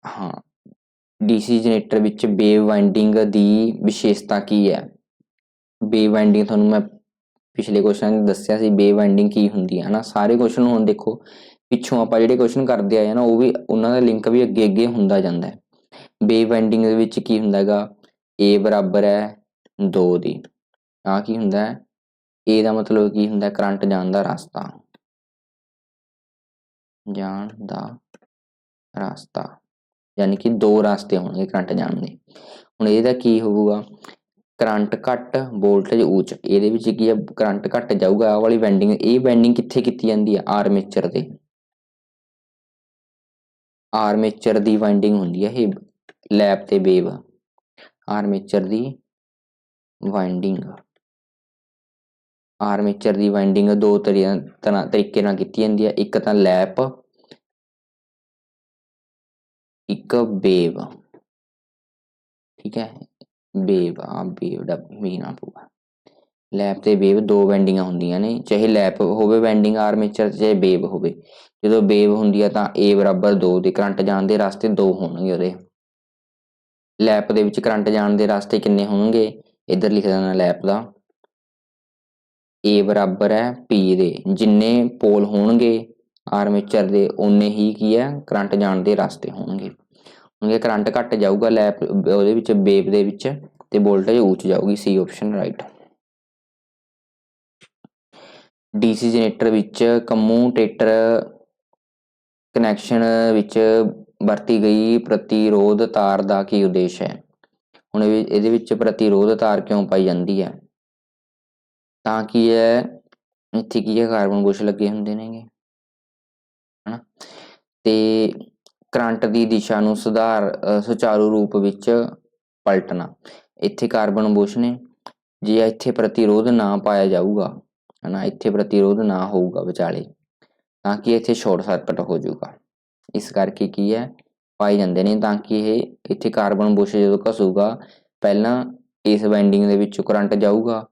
ਹਾਂ ਡੀਸੀ ਜਨਰੇਟਰ ਵਿੱਚ ਵੇਵ ਵਾਈਂਡਿੰਗ ਦੀ ਵਿਸ਼ੇਸ਼ਤਾ ਕੀ ਹੈ? ਵੇਵ ਵਾਈਂਡਿੰਗ ਤੁਹਾਨੂੰ ਮੈਂ ਪਿਛਲੇ ਕੁਐਸਚਨ ਦੱਸਿਆ ਸੀ ਵੇਵ ਵਾਈਂਡਿੰਗ ਕੀ ਹੁੰਦੀ ਹੈ ਹਨਾ? ਸਾਰੇ ਕੁਐਸਚਨ ਹੁਣ ਦੇਖੋ, ਪਿੱਛੋਂ ਆਪਾਂ ਜਿਹੜੇ ਕੁਐਸਚਨ ਕਰਦੇ ਆਏ ਆ ਨਾ, ਉਹ ਵੀ ਉਹਨਾਂ ਦਾ ਲਿੰਕ ਵੀ ਅੱਗੇ ਅੱਗੇ ਹੁੰਦਾ ਜਾਂਦਾ ਹੈ। ਵੇਵ ਵਾਈਂਡਿੰਗ ਦੇ ਵਿੱਚ ਕੀ ਹੁੰਦਾ ਹੈਗਾ? A ਬਰਾਬਰ ਹੈ 2 ਦੀ। ਆ ਕੀ ਹੁੰਦਾ ਹੈ? A ਦਾ ਮਤਲਬ ਕੀ ਹੁੰਦਾ ਕਰੰਟ ਜਾਣ ਦਾ ਰਸਤਾ। ਜਾਣ ਦਾ ਰਸਤਾ। ਯਾਨੀ ਕਿ ਦੋ ਰਸਤੇ ਹੋਣਗੇ ਕਰੰਟ ਜਾਣ ਦੇ। ਹੁਣ ਇਹਦਾ ਕੀ ਹੋਊਗਾ? ਕਰੰਟ ਘੱਟ, ਵੋਲਟੇਜ ਉੱਚ। ਇਹਦੇ ਵਿੱਚ ਕੀ ਹੈ ਕਰੰਟ ਘੱਟ ਜਾਊਗਾ। ਆਹ ਵਾਲੀ ਵੈਂਡਿੰਗ ਇਹ ਵੈਂਡਿੰਗ ਕਿੱਥੇ ਕੀਤੀ ਜਾਂਦੀ ਹੈ ਆਰਮੇਚਰ ਤੇ। ਆਰਮੇਚਰ ਦੀ ਵਾਈਂਡਿੰਗ ਹੁੰਦੀ ਹੈ ਇਹ ਲੈਬ ਤੇ ਵੇਵ ਆਰਮੇਚਰ ਦੀ ਵਾਈਂਡਿੰਗ ਆਰਮੇਚਰ ਦੀ ਵਾਈਂਡਿੰਗ ਦੋ ਤਰੀਆਂ ਤਰ੍ਹਾਂ ਤਰੀਕੇ ਨਾਲ ਕੀਤੀ ਜਾਂਦੀ ਹੈ ਇੱਕ ਤਾਂ ਲੈਪ ਇੱਕ ਵੇਵ ਠੀਕ ਹੈ? ਵੇਵ ਆ ਵੇਵ ਦਾ ਮੀਨਾ ਪੂਗਾ ਲੈਪ ਤੇ ਵੇਵ ਦੋ ਵੈਂਡਿੰਗਾਂ ਹੁੰਦੀਆਂ ਨੇ, ਚਾਹੇ ਲੈਪ ਹੋਵੇ ਵੈਂਡਿੰਗ ਆਰਮੇਚਰ ਚਾਹੇ ਵੇਵ ਹੋਵੇ। ਜਦੋਂ ਵੇਵ ਹੁੰਦੀ ਆ ਤਾਂ A 2 ਦੇ ਕਰੰਟ ਜਾਣ ਦੇ ਰਸਤੇ ਦੋ ਹੋਣਗੇ ਉਹਦੇ। ਲੈਪ ਦੇ ਵਿੱਚ ਕਰੰਟ ਜਾਣ ਦੇ ਰਸਤੇ ਕਿੰਨੇ ਹੋਣਗੇ? ਇੱਧਰ ਲਿਖ ਦੇਣਾ ਲੈਪ ਦਾ। A ਬਰਾਬਰ ਹੈ P ਦੇ। ਜਿੰਨੇ ਪੋਲ ਹੋਣਗੇ, ਆਰਮੇਚਰ ਦੇ ਉਨੇ ਹੀ ਕੀ ਹੈ? ਕਰੰਟ ਜਾਣ ਦੇ ਰਸਤੇ ਹੋਣਗੇ। ਹੋਣਗੇ ਕਰੰਟ ਘੱਟ ਜਾਊਗਾ ਲੈਪ, ਉਹਦੇ ਵਿੱਚ, ਵੇਵ ਦੇ ਵਿੱਚ, ਤੇ ਵੋਲਟੇਜ ਉੱਚ ਜਾਊਗੀ C option right DC generator ਵਿੱਚ ਕਮੂਟੇਟਰ ਕਨੈਕਸ਼ਨ ਵਿੱਚ ਵਰਤੀ ਗਈ ਪ੍ਰਤੀਰੋਧ ਤਾਰ ਦਾ ਕੀ ਉਦੇਸ਼ ਹੈ? ਹੁਣ ਇਹ- ਇਹਦੇ ਵਿੱਚ ਪ੍ਰਤੀਰੋਧ ਤਾਰ ਕਿਉਂ ਪਾਈ ਜਾਂਦੀ ਹੈ? ਤਾਂ ਕੀ ਹੈ? ਇੱਥੇ ਕੀ ਹੈ? ਕਾਰਬਨ ਬੁਸ਼ ਲੱਗੇ ਹੁੰਦੇ ਨੇਗੇ। ਹਨਾ? ਤੇ ਕਰੰਟ ਦੀ ਦਿਸ਼ਾ ਨੂੰ ਸੁਧਾਰ ਸੁਚਾਰੂ ਰੂਪ ਵਿੱਚ ਪਲਟਣਾ। ਇੱਥੇ ਕਾਰਬਨ ਬੁਸ਼ ਨੇ ਜੇ ਇੱਥੇ ਪ੍ਰਤੀਰੋਧ ਨਾ ਪਾਇਆ ਜਾਊਗਾ, ਹਨਾ, ਇੱਥੇ ਪ੍ਰਤੀਰੋਧ ਨਾ ਹੋਊਗਾ ਵਿਚਾਲੇ, ਤਾਂ ਕਿ ਇੱਥੇ ਸ਼ਾਰਟ ਸਰਕਟ ਹੋ ਜਾਊਗਾ। ਇਸ ਕਰਕੇ ਕੀ ਹੈ, ਪਾਏ ਜਾਂਦੇ ਨੇ ਤਾਂ ਕਿ ਇਹ ਇੱਥੇ ਕਾਰਬਨ ਬੁਸ਼ ਜਦੋਂ ਘਸੂਗਾ, ਪਹਿਲਾਂ ਇਸ ਵਾਈਂਡਿੰਗ ਦੇ ਵਿੱਚੋਂ ਕਰੰਟ ਜਾਊਗਾ,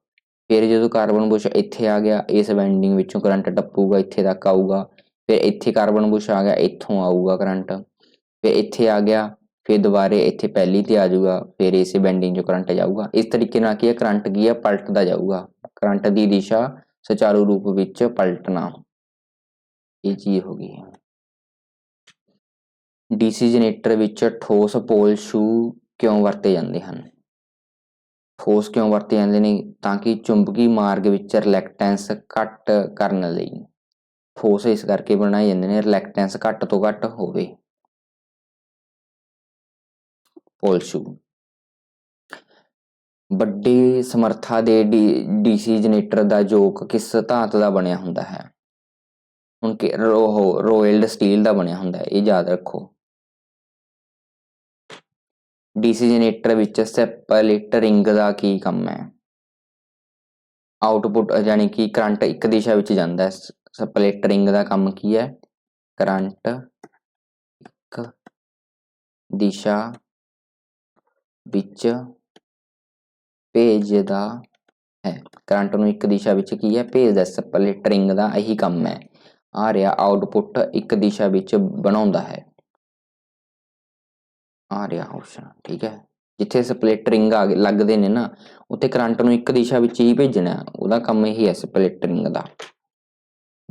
ਫਿਰ ਜਦੋਂ ਕਾਰਬਨ ਬੁਸ਼ ਇੱਥੇ ਆ ਗਿਆ, ਇਸ ਵਾਈਂਡਿੰਗ ਵਿੱਚੋਂ ਕਰੰਟ ਟੱਪੂਗਾ, ਇੱਥੇ ਤੱਕ ਆਊਗਾ, ਫਿਰ ਇੱਥੇ ਕਾਰਬਨ ਬੁਸ਼ ਆ ਗਿਆ, ਇੱਥੋਂ ਆਊਗਾ ਕਰੰਟ। ਫਿਰ ਇੱਥੇ ਆ ਗਿਆ, ਫਿਰ ਦੁਬਾਰੇ ਇੱਥੇ ਪਹਿਲੀ ਤੇ ਆ ਜਾਊਗਾ, ਫਿਰ ਇਸੇ ਬੈਂਡਿੰਗ ਚੋਂ ਕਰੰਟ ਜਾਊਗਾ। ਇਸ ਤਰੀਕੇ ਨਾਲ ਕੀ ਹੈ, ਕਰੰਟ ਕੀ ਹੈ, ਪਲਟਦਾ ਜਾਊਗਾ। ਕਰੰਟ ਦੀ ਦਿਸ਼ਾ ਸੁਚਾਰੂ ਰੂਪ ਵਿੱਚ ਪਲਟਣਾ। ਇਹ ਚੀਜ਼ ਹੋ ਗਈ ਡੀਸੀ ਜਨਰੇਟਰ ਵਿੱਚ ਠੋਸ ਪੋਲ ਸ਼ੂ ਕਿਉਂ ਵਰਤੇ ਜਾਂਦੇ ਹਨ? ਠੋਸ ਕਿਉਂ ਵਰਤੇ ਜਾਂਦੇ ਨੇ? ਤਾਂ ਕਿ ਚੁੰਬਕੀ ਮਾਰਗ ਵਿੱਚ ਰਿਲੈਕਟੈਂਸ ਘੱਟ ਕਰਨ ਲਈ। ਠੋਸ ਇਸ ਕਰਕੇ ਬਣਾਏ ਜਾਂਦੇ ਨੇ ਰਿਲੈਕਟੈਂਸ ਘੱਟ ਤੋਂ ਘੱਟ ਹੋਵੇ। ਪੋਲ ਵੱਡੀ ਸਮਰੱਥਾ ਦੇ ਡੀਸੀ ਜਨਰੇਟਰ ਦਾ ਜੋਕ ਕਿਸ ਧਾਤ ਦਾ ਬਣਿਆ ਹੁੰਦਾ ਹੈ? ਹੁਣ ਕਿ, ਰੋ ਰੋਇਲਡ ਸਟੀਲ ਦਾ ਬਣਿਆ ਹੁੰਦਾ ਹੈ, ਇਹ ਯਾਦ ਰੱਖੋ। ਡੀਸੀ ਜਨਰੇਟਰ ਵਿੱਚ ਸੈਪਰੇਟਰ ਰਿੰਗ ਦਾ ਕੀ ਕੰਮ ਹੈ? ਆਊਟਪੁੱਟ, ਯਾਨੀ ਕਿ ਕਰੰਟ ਇੱਕ ਦਿਸ਼ਾ ਵਿੱਚ ਜਾਂਦਾ ਹੈ ਸਪਲਿਟ ਰਿੰਗ ਦਾ ਕੰਮ ਕੀ ਹੈ? ਕਰੰਟ ਇੱਕ ਦਿਸ਼ਾ ਵਿੱਚ ਭੇਜਦਾ ਹੈ। ਕਰੰਟ ਨੂੰ ਇੱਕ ਦਿਸ਼ਾ ਵਿੱਚ ਕੀ ਹੈ? ਭੇਜਦਾ ਸਪਲਿਟ ਦਾ ਇਹੀ ਕੰਮ ਹੈ। ਆ ਰਿਹਾ ਆਉਟਪੁੱਟ ਇੱਕ ਦਿਸ਼ਾ ਵਿੱਚ ਬਣਾਉਂਦਾ ਹੈ। ਆ ਰਿਹਾ ਆਪਸ਼ਨ ਠੀਕ ਹੈ। ਜਿੱਥੇ ਸਪਲਿਟਰਿੰਗ ਆ ਲੱਗਦੇ ਨੇ ਨਾ, ਉੱਥੇ ਕਰੰਟ ਨੂੰ ਇੱਕ ਦਿਸ਼ਾ ਵਿੱਚ ਹੀ ਭੇਜਣਾ ਉਹਦਾ ਕੰਮ ਇਹੀ ਹੈ ਸਪਲਿਟਰਿੰਗ ਦਾ।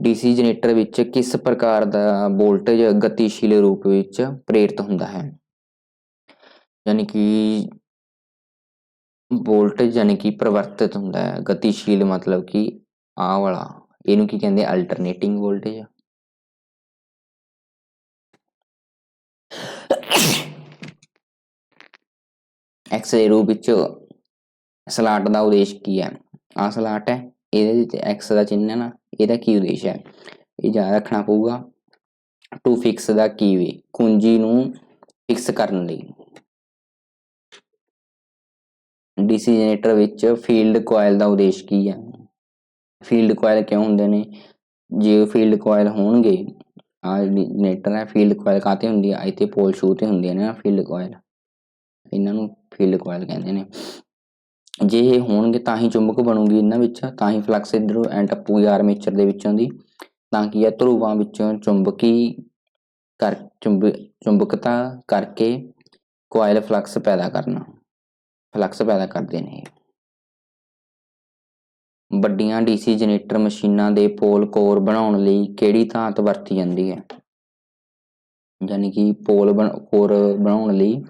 ਡੀਸੀ ਜਨਰੇਟਰ ਵਿੱਚ ਕਿਸ ਪ੍ਰਕਾਰ ਦਾ ਵੋਲਟੇਜ ਗਤੀਸ਼ੀਲ ਰੂਪ ਵਿੱਚ ਪ੍ਰੇਰਿਤ ਹੁੰਦਾ ਹੈ? ਯਾਨੀ ਕਿ ਵੋਲਟੇਜ ਯਾਨੀ ਕਿ ਪਰਿਵਰਤਿਤ ਹੁੰਦਾ ਹੈ, ਗਤੀਸ਼ੀਲ ਮਤਲਬ ਕਿ ਆਹ ਵਾਲਾ, ਇਹਨੂੰ ਕੀ ਕਹਿੰਦੇ ਅਲਟਰਨੇਟਿੰਗ ਵੋਲਟੇਜ ਐਕਸ ਦੇ ਰੂਪ ਵਿੱਚ ਸਲਾਟ ਦਾ ਉਦੇਸ਼ ਕੀ ਹੈ? ਆ ਸਲਾਟ ਹੈ, ਇਹਦੇ ਵਿੱਚ ਐਕਸ ਦਾ ਚਿੰਨ੍ਹ ਹੈ ਨਾ, ਇਹਦਾ ਕੀ ਉਦੇਸ਼ ਹੈ? ਇਹ ਯਾਦ ਰੱਖਣਾ ਪਊਗਾ ਟੂ ਫਿਕਸ ਦਾ ਕੀ ਵੇ, ਕੁੰਜੀ ਨੂੰ ਫਿਕਸ ਕਰਨ ਲਈ। ਡੀਸੀ ਜਨਰੇਟਰ ਵਿੱਚ ਫੀਲਡ ਕੋਇਲ ਦਾ ਉਦੇਸ਼ ਕੀ ਹੈ? ਫੀਲਡ ਕੋਇਲ ਕਿਉਂ ਹੁੰਦੇ ਨੇ? ਜੇ ਫੀਲਡ ਕੋਇਲ ਹੋਣਗੇ, ਆ ਜਨਰੇਟਰ ਹੈ, ਫੀਲਡ ਕੋਇਲ ਕਾਤੇ ਹੁੰਦੀ ਹੈ? ਇੱਥੇ ਪੋਲ ਸ਼ੂ ਤੇ ਹੁੰਦੀਆਂ ਨੇ ਨਾ, ਫੀਲਡ ਕੋਇਲ। ਇਹਨਾਂ ਨੂੰ ਫੀਲਡ ਕੋਇਲ ਕਹਿੰਦੇ ਨੇ। ਜੇ ਇਹ ਹੋਣਗੇ ਤਾਂ ਹੀ ਚੁੰਬਕ ਬਣੂਗੀ ਇਹਨਾਂ ਵਿੱਚ, ਤਾਂ ਹੀ ਫਲਕਸ ਇਧਰੋਂ ਐਂਡ ਟੱਪੂਗੀ ਆਰਮੇਚਰ ਦੇ ਵਿੱਚੋਂ ਦੀ। ਤਾਂ ਕਿ ਇਹ ਧਰੂਵਾਂ ਵਿੱਚੋਂ ਚੁੰਬਕੀ ਕਰ, ਚੁੰਬ, ਚੁੰਬਕਤਾ ਕਰਕੇ ਕੋਇਲ ਫਲਕਸ ਪੈਦਾ ਕਰਨਾ। ਫਲਕਸ ਪੈਦਾ ਕਰਦੇ ਨੇ। ਵੱਡੀਆਂ ਡੀਸੀ ਜਨਰੇਟਰ ਮਸ਼ੀਨਾਂ ਦੇ ਪੋਲ ਕੋਰ ਬਣਾਉਣ ਲਈ ਕਿਹੜੀ ਧਾਤ ਵਰਤੀ ਜਾਂਦੀ ਹੈ? ਯਾਨੀ ਕਿ ਪੋਲ ਬਣ, ਕੋਰ ਬਣਾਉਣ ਲਈ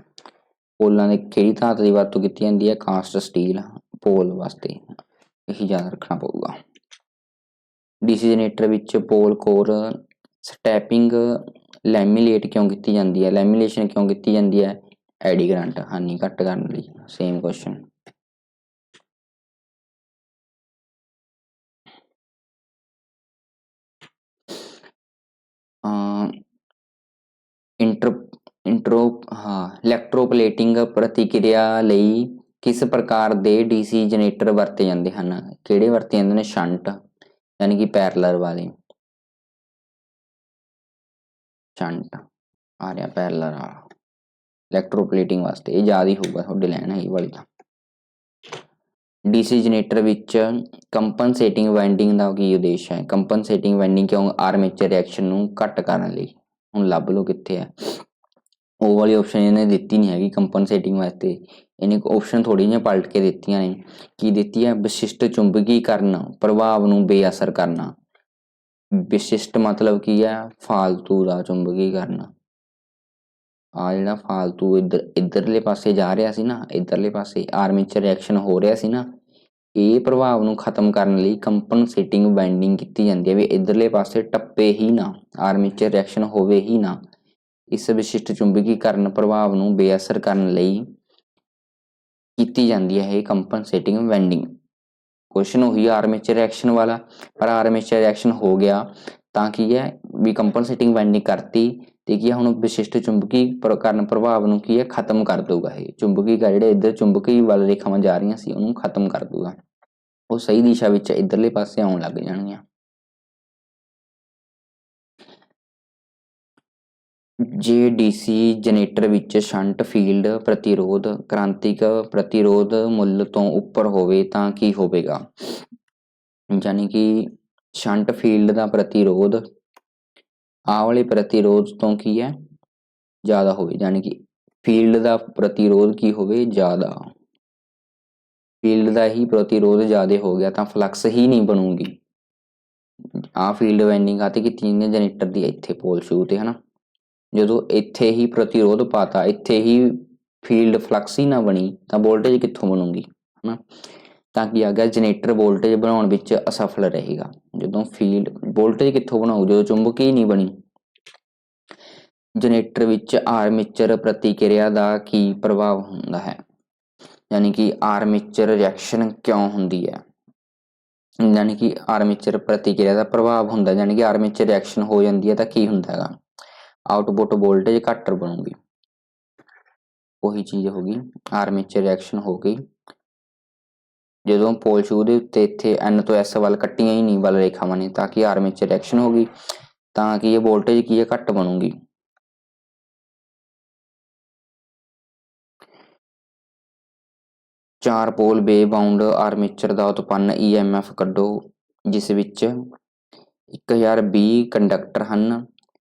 ਪੋਲਾਂ ਦੇ ਕਿਹੜੀ ਧਾਤ ਦੀ ਵਰਤੋਂ ਕੀਤੀ ਜਾਂਦੀ ਹੈ? ਕਾਸਟ ਸਟੀਲ ਪੋਲ ਵਾਸਤੇ। ਇਹ ਯਾਦ ਰੱਖਣਾ ਪਊਗਾ। ਡੀਸੀ ਜਨਰੇਟਰ ਵਿੱਚ ਪੋਲ ਕੋਰ ਸਟੈਪਿੰਗ ਲੈਮੀਨੇਟ ਕਿਉਂ ਕੀਤੀ ਜਾਂਦੀ ਹੈ? ਲੈਮੀਨੇਸ਼ਨ ਕਿਉਂ ਕੀਤੀ ਜਾਂਦੀ ਹੈ? ਐਡੀ ਕਰੰਟ ਹਾਨੀ ਘੱਟ ਕਰਨ ਲਈ ਸੇਮ ਕੁਐਸਚਨ ਇੰਟਰ, ਇੰਟਰੋ, ਹਾਂ ਇਲੈਕਟ੍ਰੋਪਲੇਟਿੰਗ ਪ੍ਰਤੀਕਿਰਿਆ ਲਈ ਕਿਸ ਪ੍ਰਕਾਰ ਦੇ ਡੀਸੀ ਜਨਰੇਟਰ ਵਰਤੇ ਜਾਂਦੇ ਹਨ? ਕਿਹੜੇ ਵਰਤੇ ਜਾਂਦੇ ਨੇ? ਸ਼ੰਟ, ਯਾਨੀ ਕਿ ਪੈਰਲਰ ਵਾਲੇ। ਸ਼ੰਟ, ਆ ਰਿਹਾ ਪੈਰਲਰ ਵਾਲਾ। ਇਲੈਕਟ੍ਰੋਪਲੇਟਿੰਗ ਵਾਸਤੇ, ਇਹ ਜ਼ਿਆਦਾ ਹੀ ਹੋਊਗਾ ਤੁਹਾਡੇ ਲੈਣ ਇਹ ਵਾਲੀ ਤਾਂ। ਡੀਸੀ ਜਨਰੇਟਰ ਵਿੱਚ ਕੰਪਨਸੇਟਿੰਗ ਵਾਈਂਡਿੰਗ ਦਾ ਕੀ ਉਦੇਸ਼ ਹੈ? ਕੰਪਨਸੇਟਿੰਗ ਵਾਈਂਡਿੰਗ ਕਿਉਂ? ਆਰਮੇਚਰ ਰਿਐਕਸ਼ਨ ਨੂੰ ਘੱਟ ਕਰਨ ਲਈ। ਹੁਣ ਲੱਭ ਲਓ ਕਿੱਥੇ ਹੈ। ਉਹ ਵਾਲੀ ਆਪਸ਼ਨ ਇਹਨੇ ਦਿੱਤੀ ਨਹੀਂ ਹੈਗੀ ਕੰਪਨਸੇਟਿੰਗ ਵਾਸਤੇ। ਇਹਨੇ ਆਪਸ਼ਨ ਥੋੜੀ ਜਿਹੀਆਂ ਪਲਟ ਕੇ ਦਿੱਤੀਆਂ ਨੇ। ਕੀ ਦਿੱਤੀ ਹੈ? ਵਿਸ਼ਿਸ਼ਟ ਚੁੰਬਕੀਕਰਨ ਪ੍ਰਭਾਵ ਨੂੰ ਬੇਅਸਰ ਕਰਨਾ। ਵਿਸ਼ਿਸ਼ਟ ਮਤਲਬ ਕੀ ਹੈ? ਫਾਲਤੂ ਦਾ ਚੁੰਬਕੀਕਰਨ ਆ ਜਿਹੜਾ ਫਾਲਤੂ ਇੱਧਰ, ਇੱਧਰਲੇ ਪਾਸੇ ਜਾ ਰਿਹਾ ਸੀ ਨਾ, ਇੱਧਰਲੇ ਪਾਸੇ ਆਰਮੇਚਰ ਰਿਐਕਸ਼ਨ ਹੋ ਰਿਹਾ ਸੀ ਨਾ, ਇਹ ਪ੍ਰਭਾਵ ਨੂੰ ਖਤਮ ਕਰਨ ਲਈ ਕੰਪਨਸੇਟਿੰਗ ਵਾਈਂਡਿੰਗ ਕੀਤੀ ਜਾਂਦੀ ਹੈ ਵੀ ਇੱਧਰਲੇ ਪਾਸੇ ਟੱਪੇ ਹੀ ਨਾ ਆਰਮੇਚਰ ਰਿਐਕਸ਼ਨ ਹੋਵੇ ਹੀ ਨਾ। ਇਸ ਵਿਸ਼ਿਸ਼ਟ ਚੁੰਬਕੀਕਰਨ ਪ੍ਰਭਾਵ ਨੂੰ ਬੇਅਸਰ ਕਰਨ ਲਈ ਕੀਤੀ ਜਾਂਦੀ ਹੈ ਇਹ ਕੰਪਨਸੇਟਿੰਗ ਵਾਈਂਡਿੰਗ ਕੁਐਸਚਨ ਉਹੀ ਆਰਮੇਚਰ ਰਿਐਕਸ਼ਨ ਵਾਲਾ, ਪਰ ਆਰਮੇਚਰ ਰਿਐਕਸ਼ਨ ਹੋ ਗਿਆ। ਤਾਂ ਕੀ ਹੈ ਵੀ ਕੰਪਨਸੇਟਿੰਗ ਵਾਈਂਡਿੰਗ ਕਰਤੀ ਤੇ ਕੀ ਹੁਣ ਵਿਸ਼ਿਸ਼ਟ ਚੁੰਬਕੀ ਕਰਨ ਪ੍ਰਭਾਵ ਨੂੰ ਕੀ ਹੈ ਖਤਮ ਕਰ ਦਊਗਾ ਇਹ। ਚੁੰਬਕੀ ਦਾ ਜਿਹੜੇ ਇੱਧਰ ਚੁੰਬਕੀ ਵੱਲ ਰੇਖਾਵਾਂ ਜਾ ਰਹੀਆਂ ਸੀ ਉਹਨੂੰ ਖਤਮ ਕਰ ਦਊਗਾ। ਉਹ ਸਹੀ ਦਿਸ਼ਾ ਵਿੱਚ ਇੱਧਰਲੇ ਪਾਸੇ ਆਉਣ ਲੱਗ ਜਾਣਗੀਆਂ। ਜੇ ਡੀਸੀ ਜਨਰੇਟਰ ਵਿੱਚ ਸ਼ੰਟ ਫੀਲਡ ਪ੍ਰਤੀਰੋਧ, ਕ੍ਰਾਂਤਿਕ ਪ੍ਰਤੀਰੋਧ ਮੁੱਲ ਤੋਂ ਉੱਪਰ ਹੋਵੇ ਤਾਂ ਕੀ ਹੋਵੇਗਾ? ਯਾਨੀ ਕਿ ਸ਼ੰਟ ਫੀਲਡ ਦਾ ਪ੍ਰਤੀਰੋਧ, ਆਹ ਵਾਲੇ ਪ੍ਰਤੀਰੋਧ ਤੋਂ ਕੀ ਹੈ? ਜ਼ਿਆਦਾ ਹੋਵੇ ਯਾਨੀ ਕਿ ਫੀਲਡ ਦਾ ਪ੍ਰਤੀਰੋਧ ਕੀ ਹੋਵੇ? ਜ਼ਿਆਦਾ। ਫੀਲਡ ਦਾ ਹੀ ਪ੍ਰਤੀਰੋਧ ਜ਼ਿਆਦਾ ਹੋ ਗਿਆ ਤਾਂ ਫਲਕਸ ਹੀ ਨਹੀਂ ਬਣੂਗੀ। ਆ ਫੀਲਡ ਵਾਈਂਡਿੰਗ ਆਤੇ ਕੀਤੀ ਜਾਂਦੀ ਜਨਰੇਟਰ ਦੀ ਇੱਥੇ ਪੋਲ ਸ਼ੂ ਤੇ, ਹਨਾ? ਜਦੋਂ ਇੱਥੇ ਹੀ ਪ੍ਰਤੀਰੋਧ ਪਾਤਾ, ਇੱਥੇ ਹੀ ਫੀਲਡ ਫਲਕਸ ਹੀ ਨਾ ਬਣੀ, ਤਾਂ ਵੋਲਟੇਜ ਕਿੱਥੋਂ ਬਣੂਗੀ? ਹਨਾ? ਤਾਂ ਕਿ ਆ ਜਨਰੇਟਰ ਵੋਲਟੇਜ ਬਣਾਉਣ ਵਿੱਚ ਅਸਫਲ ਰਹੇਗਾ। ਜਦੋਂ ਫੀਲਡ ਵੋਲਟੇਜ ਕਿੱਥੋਂ ਬਣਾਉ ਜਦੋਂ ਚੁੰਬਕ ਨਹੀਂ ਬਣੀ। ਜਨਰੇਟਰ ਵਿੱਚ ਆਰਮੇਚਰ ਪ੍ਰਤੀਕਿਰਿਆ ਦਾ ਕੀ ਪ੍ਰਭਾਵ ਹੁੰਦਾ ਹੈ? ਯਾਨੀ ਕਿ ਆਰਮੇਚਰ ਰਿਐਕਸ਼ਨ ਕਿਉਂ ਹੁੰਦੀ ਹੈ? ਯਾਨੀ ਕਿ ਆਰਮੇਚਰ ਪ੍ਰਤੀਕਿਰਿਆ ਦਾ ਪ੍ਰਭਾਵ ਹੁੰਦਾ। ਯਾਨੀ ਕਿ ਆਰਮੇਚਰ ਰਿਐਕਸ਼ਨ ਹੋ ਜਾਂਦੀ ਹੈ ਤਾਂ ਕੀ ਹੁੰਦਾ ਹੈਗਾ? ਆਊਟਪੁੱਟ ਵੋਲਟੇਜ ਘੱਟ ਬਣੂਗੀ। ਉਹੀ ਚੀਜ਼ ਹੋ ਗਈ। ਆਰਮੇਚਰ ਰਿਐਕਸ਼ਨ ਹੋ ਗਈ। ਜਦੋਂ ਪੋਲ ਸ਼ੂ ਦੇ ਉੱਤੇ ਇੱਥੇ N ਤੋਂ S ਵੱਲ ਕੱਟੀਆਂ ਹੀ ਨਹੀਂ ਵੱਲ ਰੇਖਾਵਾਂ ਨੇ, ਤਾਂ ਕਿ ਆਰਮੇਚਰ ਰਿਐਕਸ਼ਨ ਹੋ ਤਾਂ ਕਿ ਇਹ ਵੋਲਟੇਜ ਕੀ ਹੈ, ਘੱਟ ਬਣੂਗੀ। ਚਾਰ ਪੋਲ ਬੇ ਬਾਉਂਡ ਆਰਮੇਚਰ ਦਾ ਉਤਪੰਨ EMF ਕੱਢੋ, ਜਿਸ ਵਿੱਚ 1020 ਕੰਡਕਟਰ ਹਨ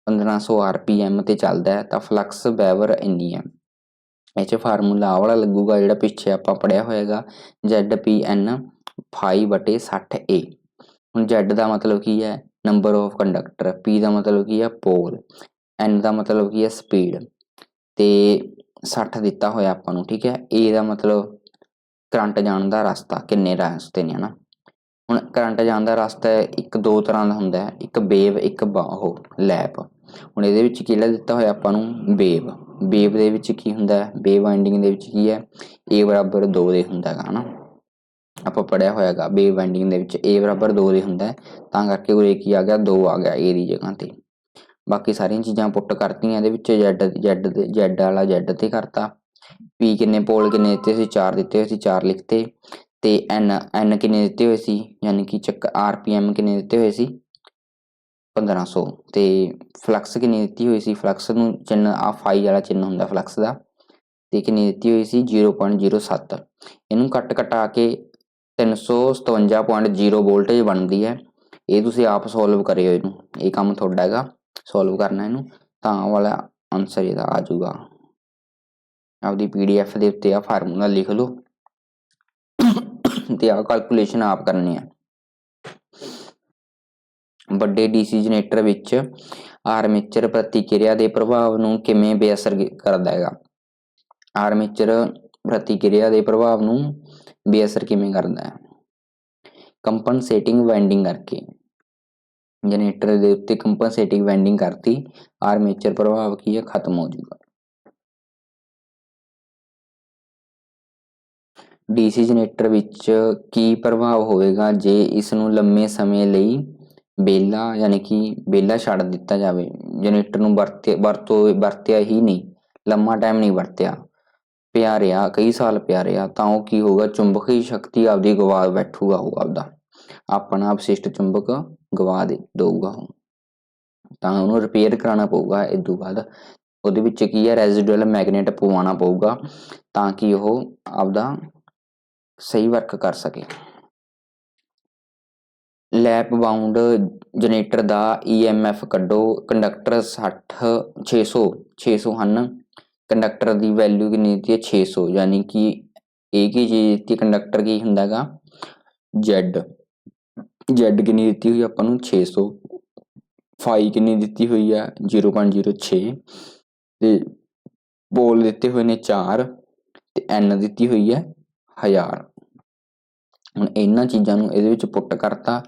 1500 RPM ਤੇ ਚੱਲਦਾ ਹੈ, ਤਾਂ ਫਲਕਸ ਬੈਵਰ ਇੰਨੀ ਹੈ। ਇਹ ਚ ਫਾਰਮੂਲਾ ਆਹ ਵਾਲਾ ਲੱਗੂਗਾ ਜਿਹੜਾ ਪਿੱਛੇ ਆਪਾਂ ਪੜਿਆ ਹੋਏਗਾ ZPN 5/60A ਹੁਣ Z ਦਾ ਮਤਲਬ ਕੀ ਹੈ? ਨੰਬਰ ਆਫ ਕੰਡਕਟਰ P ਦਾ ਮਤਲਬ ਕੀ ਹੈ? ਪੋਲ N ਦਾ ਮਤਲਬ ਕੀ ਹੈ? ਸਪੀਡ ਤੇ 60 ਦਿੱਤਾ ਹੋਇਆ ਆਪਾਂ ਨੂੰ, ਠੀਕ ਹੈ? A ਦਾ ਮਤਲਬ ਕਰੰਟ ਜਾਣ ਦਾ ਰਸਤਾ, ਕਿੰਨੇ ਰਸਤੇ ਨੇ, ਹਨਾ? ਹੁਣ ਕਰੰਟ ਜਾਣ ਦਾ ਰਸਤਾ ਇੱਕ ਦੋ ਤਰ੍ਹਾਂ ਦਾ ਹੁੰਦਾ ਹੈ। ਇੱਕ ਵੇਵ ਇੱਕ ਬ- ਉਹ ਲੈਪ। ਹੁਣ ਇਹਦੇ ਵਿੱਚ ਕਿਹੜਾ ਦਿੱਤਾ ਹੋਇਆ ਆਪਾਂ ਨੂੰ? ਵੇਵ ਵੇਵ ਦੇ ਵਿੱਚ ਕੀ ਹੁੰਦਾ ਹੈ? ਵੇਵ ਵਾਈਂਡਿੰਗ ਦੇ ਵਿੱਚ ਕੀ ਹੈ? A 2 ਦੇ ਹੁੰਦਾ ਹੈਗਾ, ਹਨਾ? ਆਪਾਂ ਪੜਿਆ ਹੋਇਆਗਾ ਵੇਵ ਵਾਈਂਡਿੰਗ ਦੇ ਵਿੱਚ A 2 ਦੇ ਹੁੰਦਾ ਹੈ, ਤਾਂ ਕਰਕੇ ਉਰੇ ਕੀ ਆ ਗਿਆ? 2 ਆ ਗਿਆ A ਦੀ ਜਗ੍ਹਾ ਤੇ। ਬਾਕੀ ਸਾਰੀਆਂ ਚੀਜ਼ਾਂ ਪੁੱਟ ਕਰਤੀਆਂ, ਇਹਦੇ ਵਿੱਚ Z Z ਦੇ, Z ਵਾਲਾ Z ਤੇ ਕਰਤਾ। P ਕਿੰਨੇ, ਪੋਲ ਕਿੰਨੇ ਦਿੱਤੇ ਸੀ? 4 ਦਿੱਤੇ ਹੋਏ ਸੀ 4 ਲਿਖਤੇ। ਤੇ N N ਕਿੰਨੇ ਦਿੱਤੇ ਹੋਏ ਸੀ? ਯਾਨੀ ਕਿ ਚੱਕ RPM ਕਿੰਨੇ ਦਿੱਤੇ ਹੋਏ ਸੀ? 1500 ਤੇ ਫਲਕਸ ਕਿੰਨੀ ਦਿੱਤੀ ਹੋਈ ਸੀ? ਫਲਕਸ ਨੂੰ ਚਿੰਨ ਆ ਫਾਈ ਵਾਲਾ ਚਿੰਨ ਹੁੰਦਾ ਫਲਕਸ ਦਾ, ਤੇ ਕਿੰਨੀ ਦਿੱਤੀ ਹੋਈ ਸੀ? 0.07 ਇਹਨੂੰ ਕੱਟ ਕਟਾ ਕੇ 357.0 ਵੋਲਟੇਜ ਬਣਦੀ ਹੈ। ਇਹ ਤੁਸੀਂ ਆਪ ਸੋਲਵ ਕਰਿਓ ਇਹਨੂੰ। ਇਹ ਕੰਮ ਤੁਹਾਡਾ ਹੈਗਾ। ਸੋਲਵ ਕਰਨਾ ਇਹਨੂੰ। ਤਾਂ ਵਾਲਾ ਆਨਸਰ ਇਹਦਾ ਆ ਜਾਊਗਾ। ਆਪਦੀ ਪੀਡੀਐਫ ਦੇ ਉੱਤੇ ਆ ਫਾਰਮੂਲਾ ਲਿਖ ਲਓ। ਤੇ ਆ ਕੈਲਕੂਲੇਸ਼ਨ ਆਪ ਕਰਨੀ ਹੈ। ਵੱਡੇ ਡੀਸੀ ਜਨਰੇਟਰ ਵਿੱਚ ਆਰਮੇਚਰ ਪ੍ਰਤੀਕਿਰਿਆ ਦੇ ਪ੍ਰਭਾਵ ਨੂੰ ਕਿਵੇਂ ਬੇਅਸਰ ਕਰਦਾ ਹੈਗਾ? ਆਰਮੇਚਰ ਪ੍ਰਤੀਕਿਰਿਆ ਦੇ ਪ੍ਰਭਾਵ ਨੂੰ ਬੇਅਸਰ ਕਿਵੇਂ ਕਰਦਾ ਹੈ? ਕੰਪਨਸੇਟਿੰਗ ਵਾਈਂਡਿੰਗ ਕਰਕੇ। ਜਨਰੇਟਰ ਦੇ ਉੱਤੇ ਕੰਪਨਸੇਟਿੰਗ ਵਾਈਂਡਿੰਗ ਕਰਤੀ ਆਰਮੇਚਰ ਪ੍ਰਭਾਵ ਕੀ ਹੈ? ਖਤਮ ਹੋ ਜਾਊਗਾ। ਡੀਸੀ ਜਨਰੇਟਰ ਵਿੱਚ ਕੀ ਪ੍ਰਭਾਵ ਹੋਵੇਗਾ? ਜੇ ਇਸ ਨੂੰ ਲੰਮੇ ਸਮੇਂ ਲਈ ਬੇਲਾ ਯਾਨੀ ਕਿ ਬੇਲਾ ਛੱਡ ਦਿੱਤਾ ਜਾਵੇ। ਜਨਰੇਟਰ ਨੂੰ ਵਰਤੇ, ਵਰਤੋਂ, ਵਰਤਿਆ ਹੀ ਨਹੀਂ। ਲੰਮਾ ਟਾਈਮ ਨਹੀਂ ਵਰਤਿਆ। ਪਿਆ ਰਿਹਾ, ਕਈ ਸਾਲ ਪਿਆ ਰਿਹਾ, ਤਾਂ ਉਹ ਕੀ ਹੋਊਗਾ? ਚੁੰਬਕੀ ਸ਼ਕਤੀ ਆਪਦੀ ਗਵਾ ਬੈਠੂਗਾ ਉਹ ਆਪਦਾ। ਆਪਣਾ ਅਵਸ਼ਿਸ਼ਟ ਚੁੰਬਕ ਗਵਾ ਦੇ, ਦਊਗਾ ਉਹ। ਤਾਂ ਉਹਨੂੰ ਰਿਪੇਅਰ ਕਰਾਉਣਾ ਪਊਗਾ ਇਸ ਤੋਂ ਬਾਅਦ। ਉਹਦੇ ਵਿੱਚ ਕੀ ਹੈ? ਰੈਜ਼ੀਡੂਅਲ ਮੈਗਨੇਟ ਪਵਾਉਣਾ ਪਊਗਾ ਤਾਂ ਕਿ ਉਹ ਆਪਦਾ ਸਹੀ ਵਰਕ ਕਰ ਸਕੇ। ਲੈਪ ਬਾਉਂਡ ਜਨਰੇਟਰ ਦਾ EMF ਕੱਢੋ। ਕੰਡਕਟਰ 60 600 600 ਹਨ। ਕੰਡਕਟਰ ਦੀ ਵੈਲਿਊ ਕਿੰਨੀ ਦਿੱਤੀ ਹੈ? 600 ਯਾਨੀ ਕਿ ਇਹ ਕੀ ਚੀਜ਼ ਦਿੱਤੀ ਕੰਡਕਟਰ ਕੀ ਹੁੰਦਾ ਹੈਗਾ Z Z ਕਿੰਨੀ ਦਿੱਤੀ ਹੋਈ ਆਪਾਂ ਨੂੰ? 600 ਫਾਈ ਕਿੰਨੀ ਦਿੱਤੀ ਹੋਈ ਹੈ 0.06 ਤੇ ਪੋਲ ਦਿੱਤੇ ਹੋਏ ਨੇ 4 ਤੇ N ਦਿੱਤੀ ਹੋਈ ਹੈ 1000 ਹੁਣ ਇਹਨਾਂ ਚੀਜ਼ਾਂ ਨੂੰ ਇਹਦੇ ਵਿੱਚ ਪੁੱਟ ਕਰਤਾ।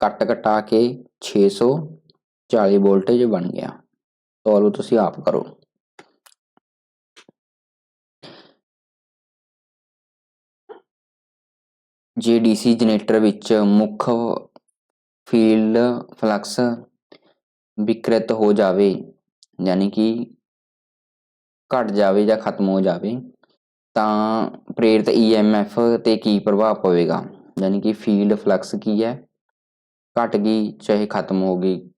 ਕੱਟ ਕਟਾ ਕੇ 640 ਵੋਲਟੇਜ ਬਣ ਗਿਆ। ਸੋਲਵ ਤੁਸੀਂ ਆਪ ਕਰੋ। ਜੇ ਡੀਸੀ ਜਨਰੇਟਰ ਵਿੱਚ ਮੁੱਖ ਫੀਲਡ ਫਲਕਸ ਵਿਕਰਿਤ ਹੋ ਜਾਵੇ, ਯਾਨੀ ਕਿ ਘਟ ਜਾਵੇ ਜਾਂ ਖਤਮ ਹੋ ਜਾਵੇ, ਤਾਂ ਪ੍ਰੇਰਿਤ EMF ਤੇ ਕੀ ਪ੍ਰਭਾਵ ਪਵੇਗਾ? ਯਾਨੀ ਕਿ ਫੀਲਡ ਫਲਕਸ ਕੀ ਹੈ? ਘਟ ਗਈ ਚਾਹੇ ਖਤਮ ਹੋ ਗਈ,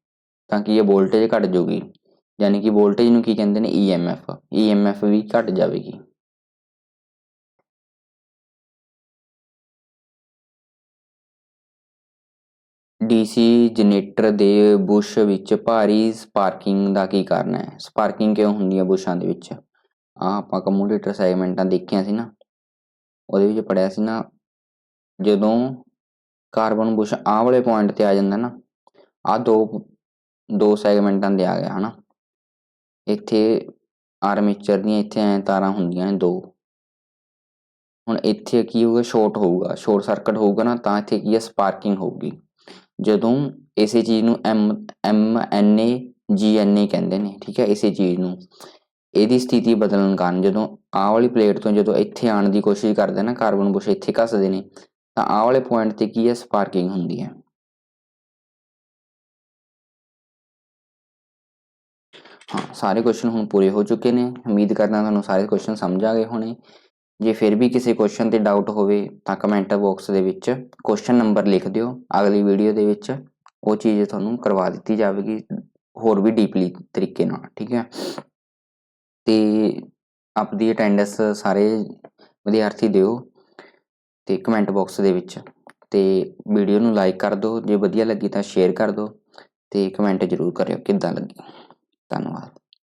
ਤਾਂ ਕਿ ਇਹ ਵੋਲਟੇਜ ਘਟ ਜਾਊਗੀ? ਯਾਨੀ ਕਿ ਵੋਲਟੇਜ ਨੂੰ ਕੀ ਕਹਿੰਦੇ ਨੇ? EMF EMF ਵੀ ਘਟ ਜਾਵੇਗੀ। ਡੀਸੀ ਜਨਰੇਟਰ ਦੇ ਬੁਸ਼ ਵਿੱਚ ਭਾਰੀ ਸਪਾਰਕਿੰਗ ਦਾ ਕੀ ਕਾਰਨ ਹੈ? ਸਪਾਰਕਿੰਗ ਕਿਉਂ ਹੁੰਦੀ ਹੈ ਬੁਸ਼ਾਂ ਦੇ ਵਿੱਚ? ਆ ਆਪਾਂ ਕਮੂਲੇਟਰ ਸੈਗਮੈਂਟਾਂ ਦੇਖੀਆਂ ਸੀ ਨਾ। ਉਹਦੇ ਵਿੱਚ ਪੜਿਆ ਸੀ ਨਾ, ਜਦੋਂ ਕਾਰਬਨ ਬੁਸ਼ ਆਹ ਵਾਲੇ ਪੁਆਇੰਟ ਤੇ ਆ ਜਾਂਦਾ ਨਾ ਆ ਦੋ ਦੋ ਸੈਗਮੈਂਟਾਂ ਦੇ ਆ ਗਿਆ ਹਨਾ। ਇੱਥੇ ਆਰਮੇਚਰ ਦੀਆਂ ਇੱਥੇ ਐ ਤਾਰਾਂ ਹੁੰਦੀਆਂ ਨੇ ਦੋ। ਹੁਣ ਇੱਥੇ ਕੀ ਹੋਊਗਾ ਸ਼ਾਰਟ ਹੋਊਗਾ ਸ਼ਾਰਟ ਸਰਕਟ ਹੋਊਗਾ ਨਾ, ਤਾਂ ਇੱਥੇ ਕੀ ਹੈ ਸਪਾਰਕਿੰਗ ਹੋਊਗੀ। ਜਦੋਂ ਇਸੇ ਚੀਜ਼ ਨੂੰ ਐਮ ਐਮ ਐਨ ਏ ਜੀ ਐਨ ਏ ਕਹਿੰਦੇ ਨੇ, ਠੀਕ ਹੈ, ਇਸੇ ਚੀਜ਼ ਨੂੰ। ਇਹਦੀ ਸਥਿਤੀ ਬਦਲਣ ਕਾਰਨ ਜਦੋਂ ਆਹ ਵਾਲੀ ਪਲੇਟ ਤੋਂ ਜਦੋਂ ਇੱਥੇ ਆਉਣ ਦੀ ਕੋਸ਼ਿਸ਼ ਕਰਦੇ ਨਾ ਕਾਰਬਨ ਬੁਸ਼ ਇੱਥੇ ਘਸਦੇ ਨੇ ਤਾਂ ਆਹ ਵਾਲੇ ਪੁਆਇੰਟ ਤੇ ਕੀ ਹੈ? ਸਪਾਰਕਿੰਗ ਹੁੰਦੀ ਹੈ। ਹਾਂ, ਸਾਰੇ ਕੁਐਸਚਨ ਹੁਣ ਪੂਰੇ ਹੋ ਚੁੱਕੇ ਨੇ। ਉਮੀਦ ਕਰਦਾ ਤੁਹਾਨੂੰ ਸਾਰੇ ਕੁਐਸਚਨ ਸਮਝ ਆ ਗਏ ਹੋਣੇ। ਜੇ ਫਿਰ ਵੀ ਕਿਸੇ ਕੁਐਸਚਨ ਤੇ ਡਾਊਟ ਹੋਵੇ ਤਾਂ ਕਮੈਂਟ ਬਾਕਸ ਦੇ ਵਿੱਚ ਕੁਐਸਚਨ ਨੰਬਰ ਲਿਖ ਦਿਓ। ਅਗਲੀ ਵੀਡੀਓ ਦੇ ਵਿੱਚ ਉਹ ਚੀਜ਼ ਤੁਹਾਨੂੰ ਕਰਵਾ ਦਿੱਤੀ ਜਾਵੇਗੀ ਹੋਰ ਵੀ ਡੀਪਲੀ ਤਰੀਕੇ ਨਾਲ, ਠੀਕ ਹੈ? ਤੇ ਆਪਦੀ ਅਟੈਂਡੈਂਸ ਸਾਰੇ ਵਿਦਿਆਰਥੀ ਦਿਓ। ਤੇ ਕਮੈਂਟ ਬਾਕਸ ਦੇ ਵਿੱਚ ਤੇ ਵੀਡੀਓ ਨੂੰ ਲਾਈਕ ਕਰ ਦਿਓ, ਜੇ ਵਧੀਆ ਲੱਗੀ ਤਾਂ ਸ਼ੇਅਰ ਕਰ ਦਿਓ ਤੇ ਕਮੈਂਟ ਜ਼ਰੂਰ ਕਰਿਓ, ਕਿੱਦਾਂ ਲੱਗੀ? ਧੰਨਵਾਦ।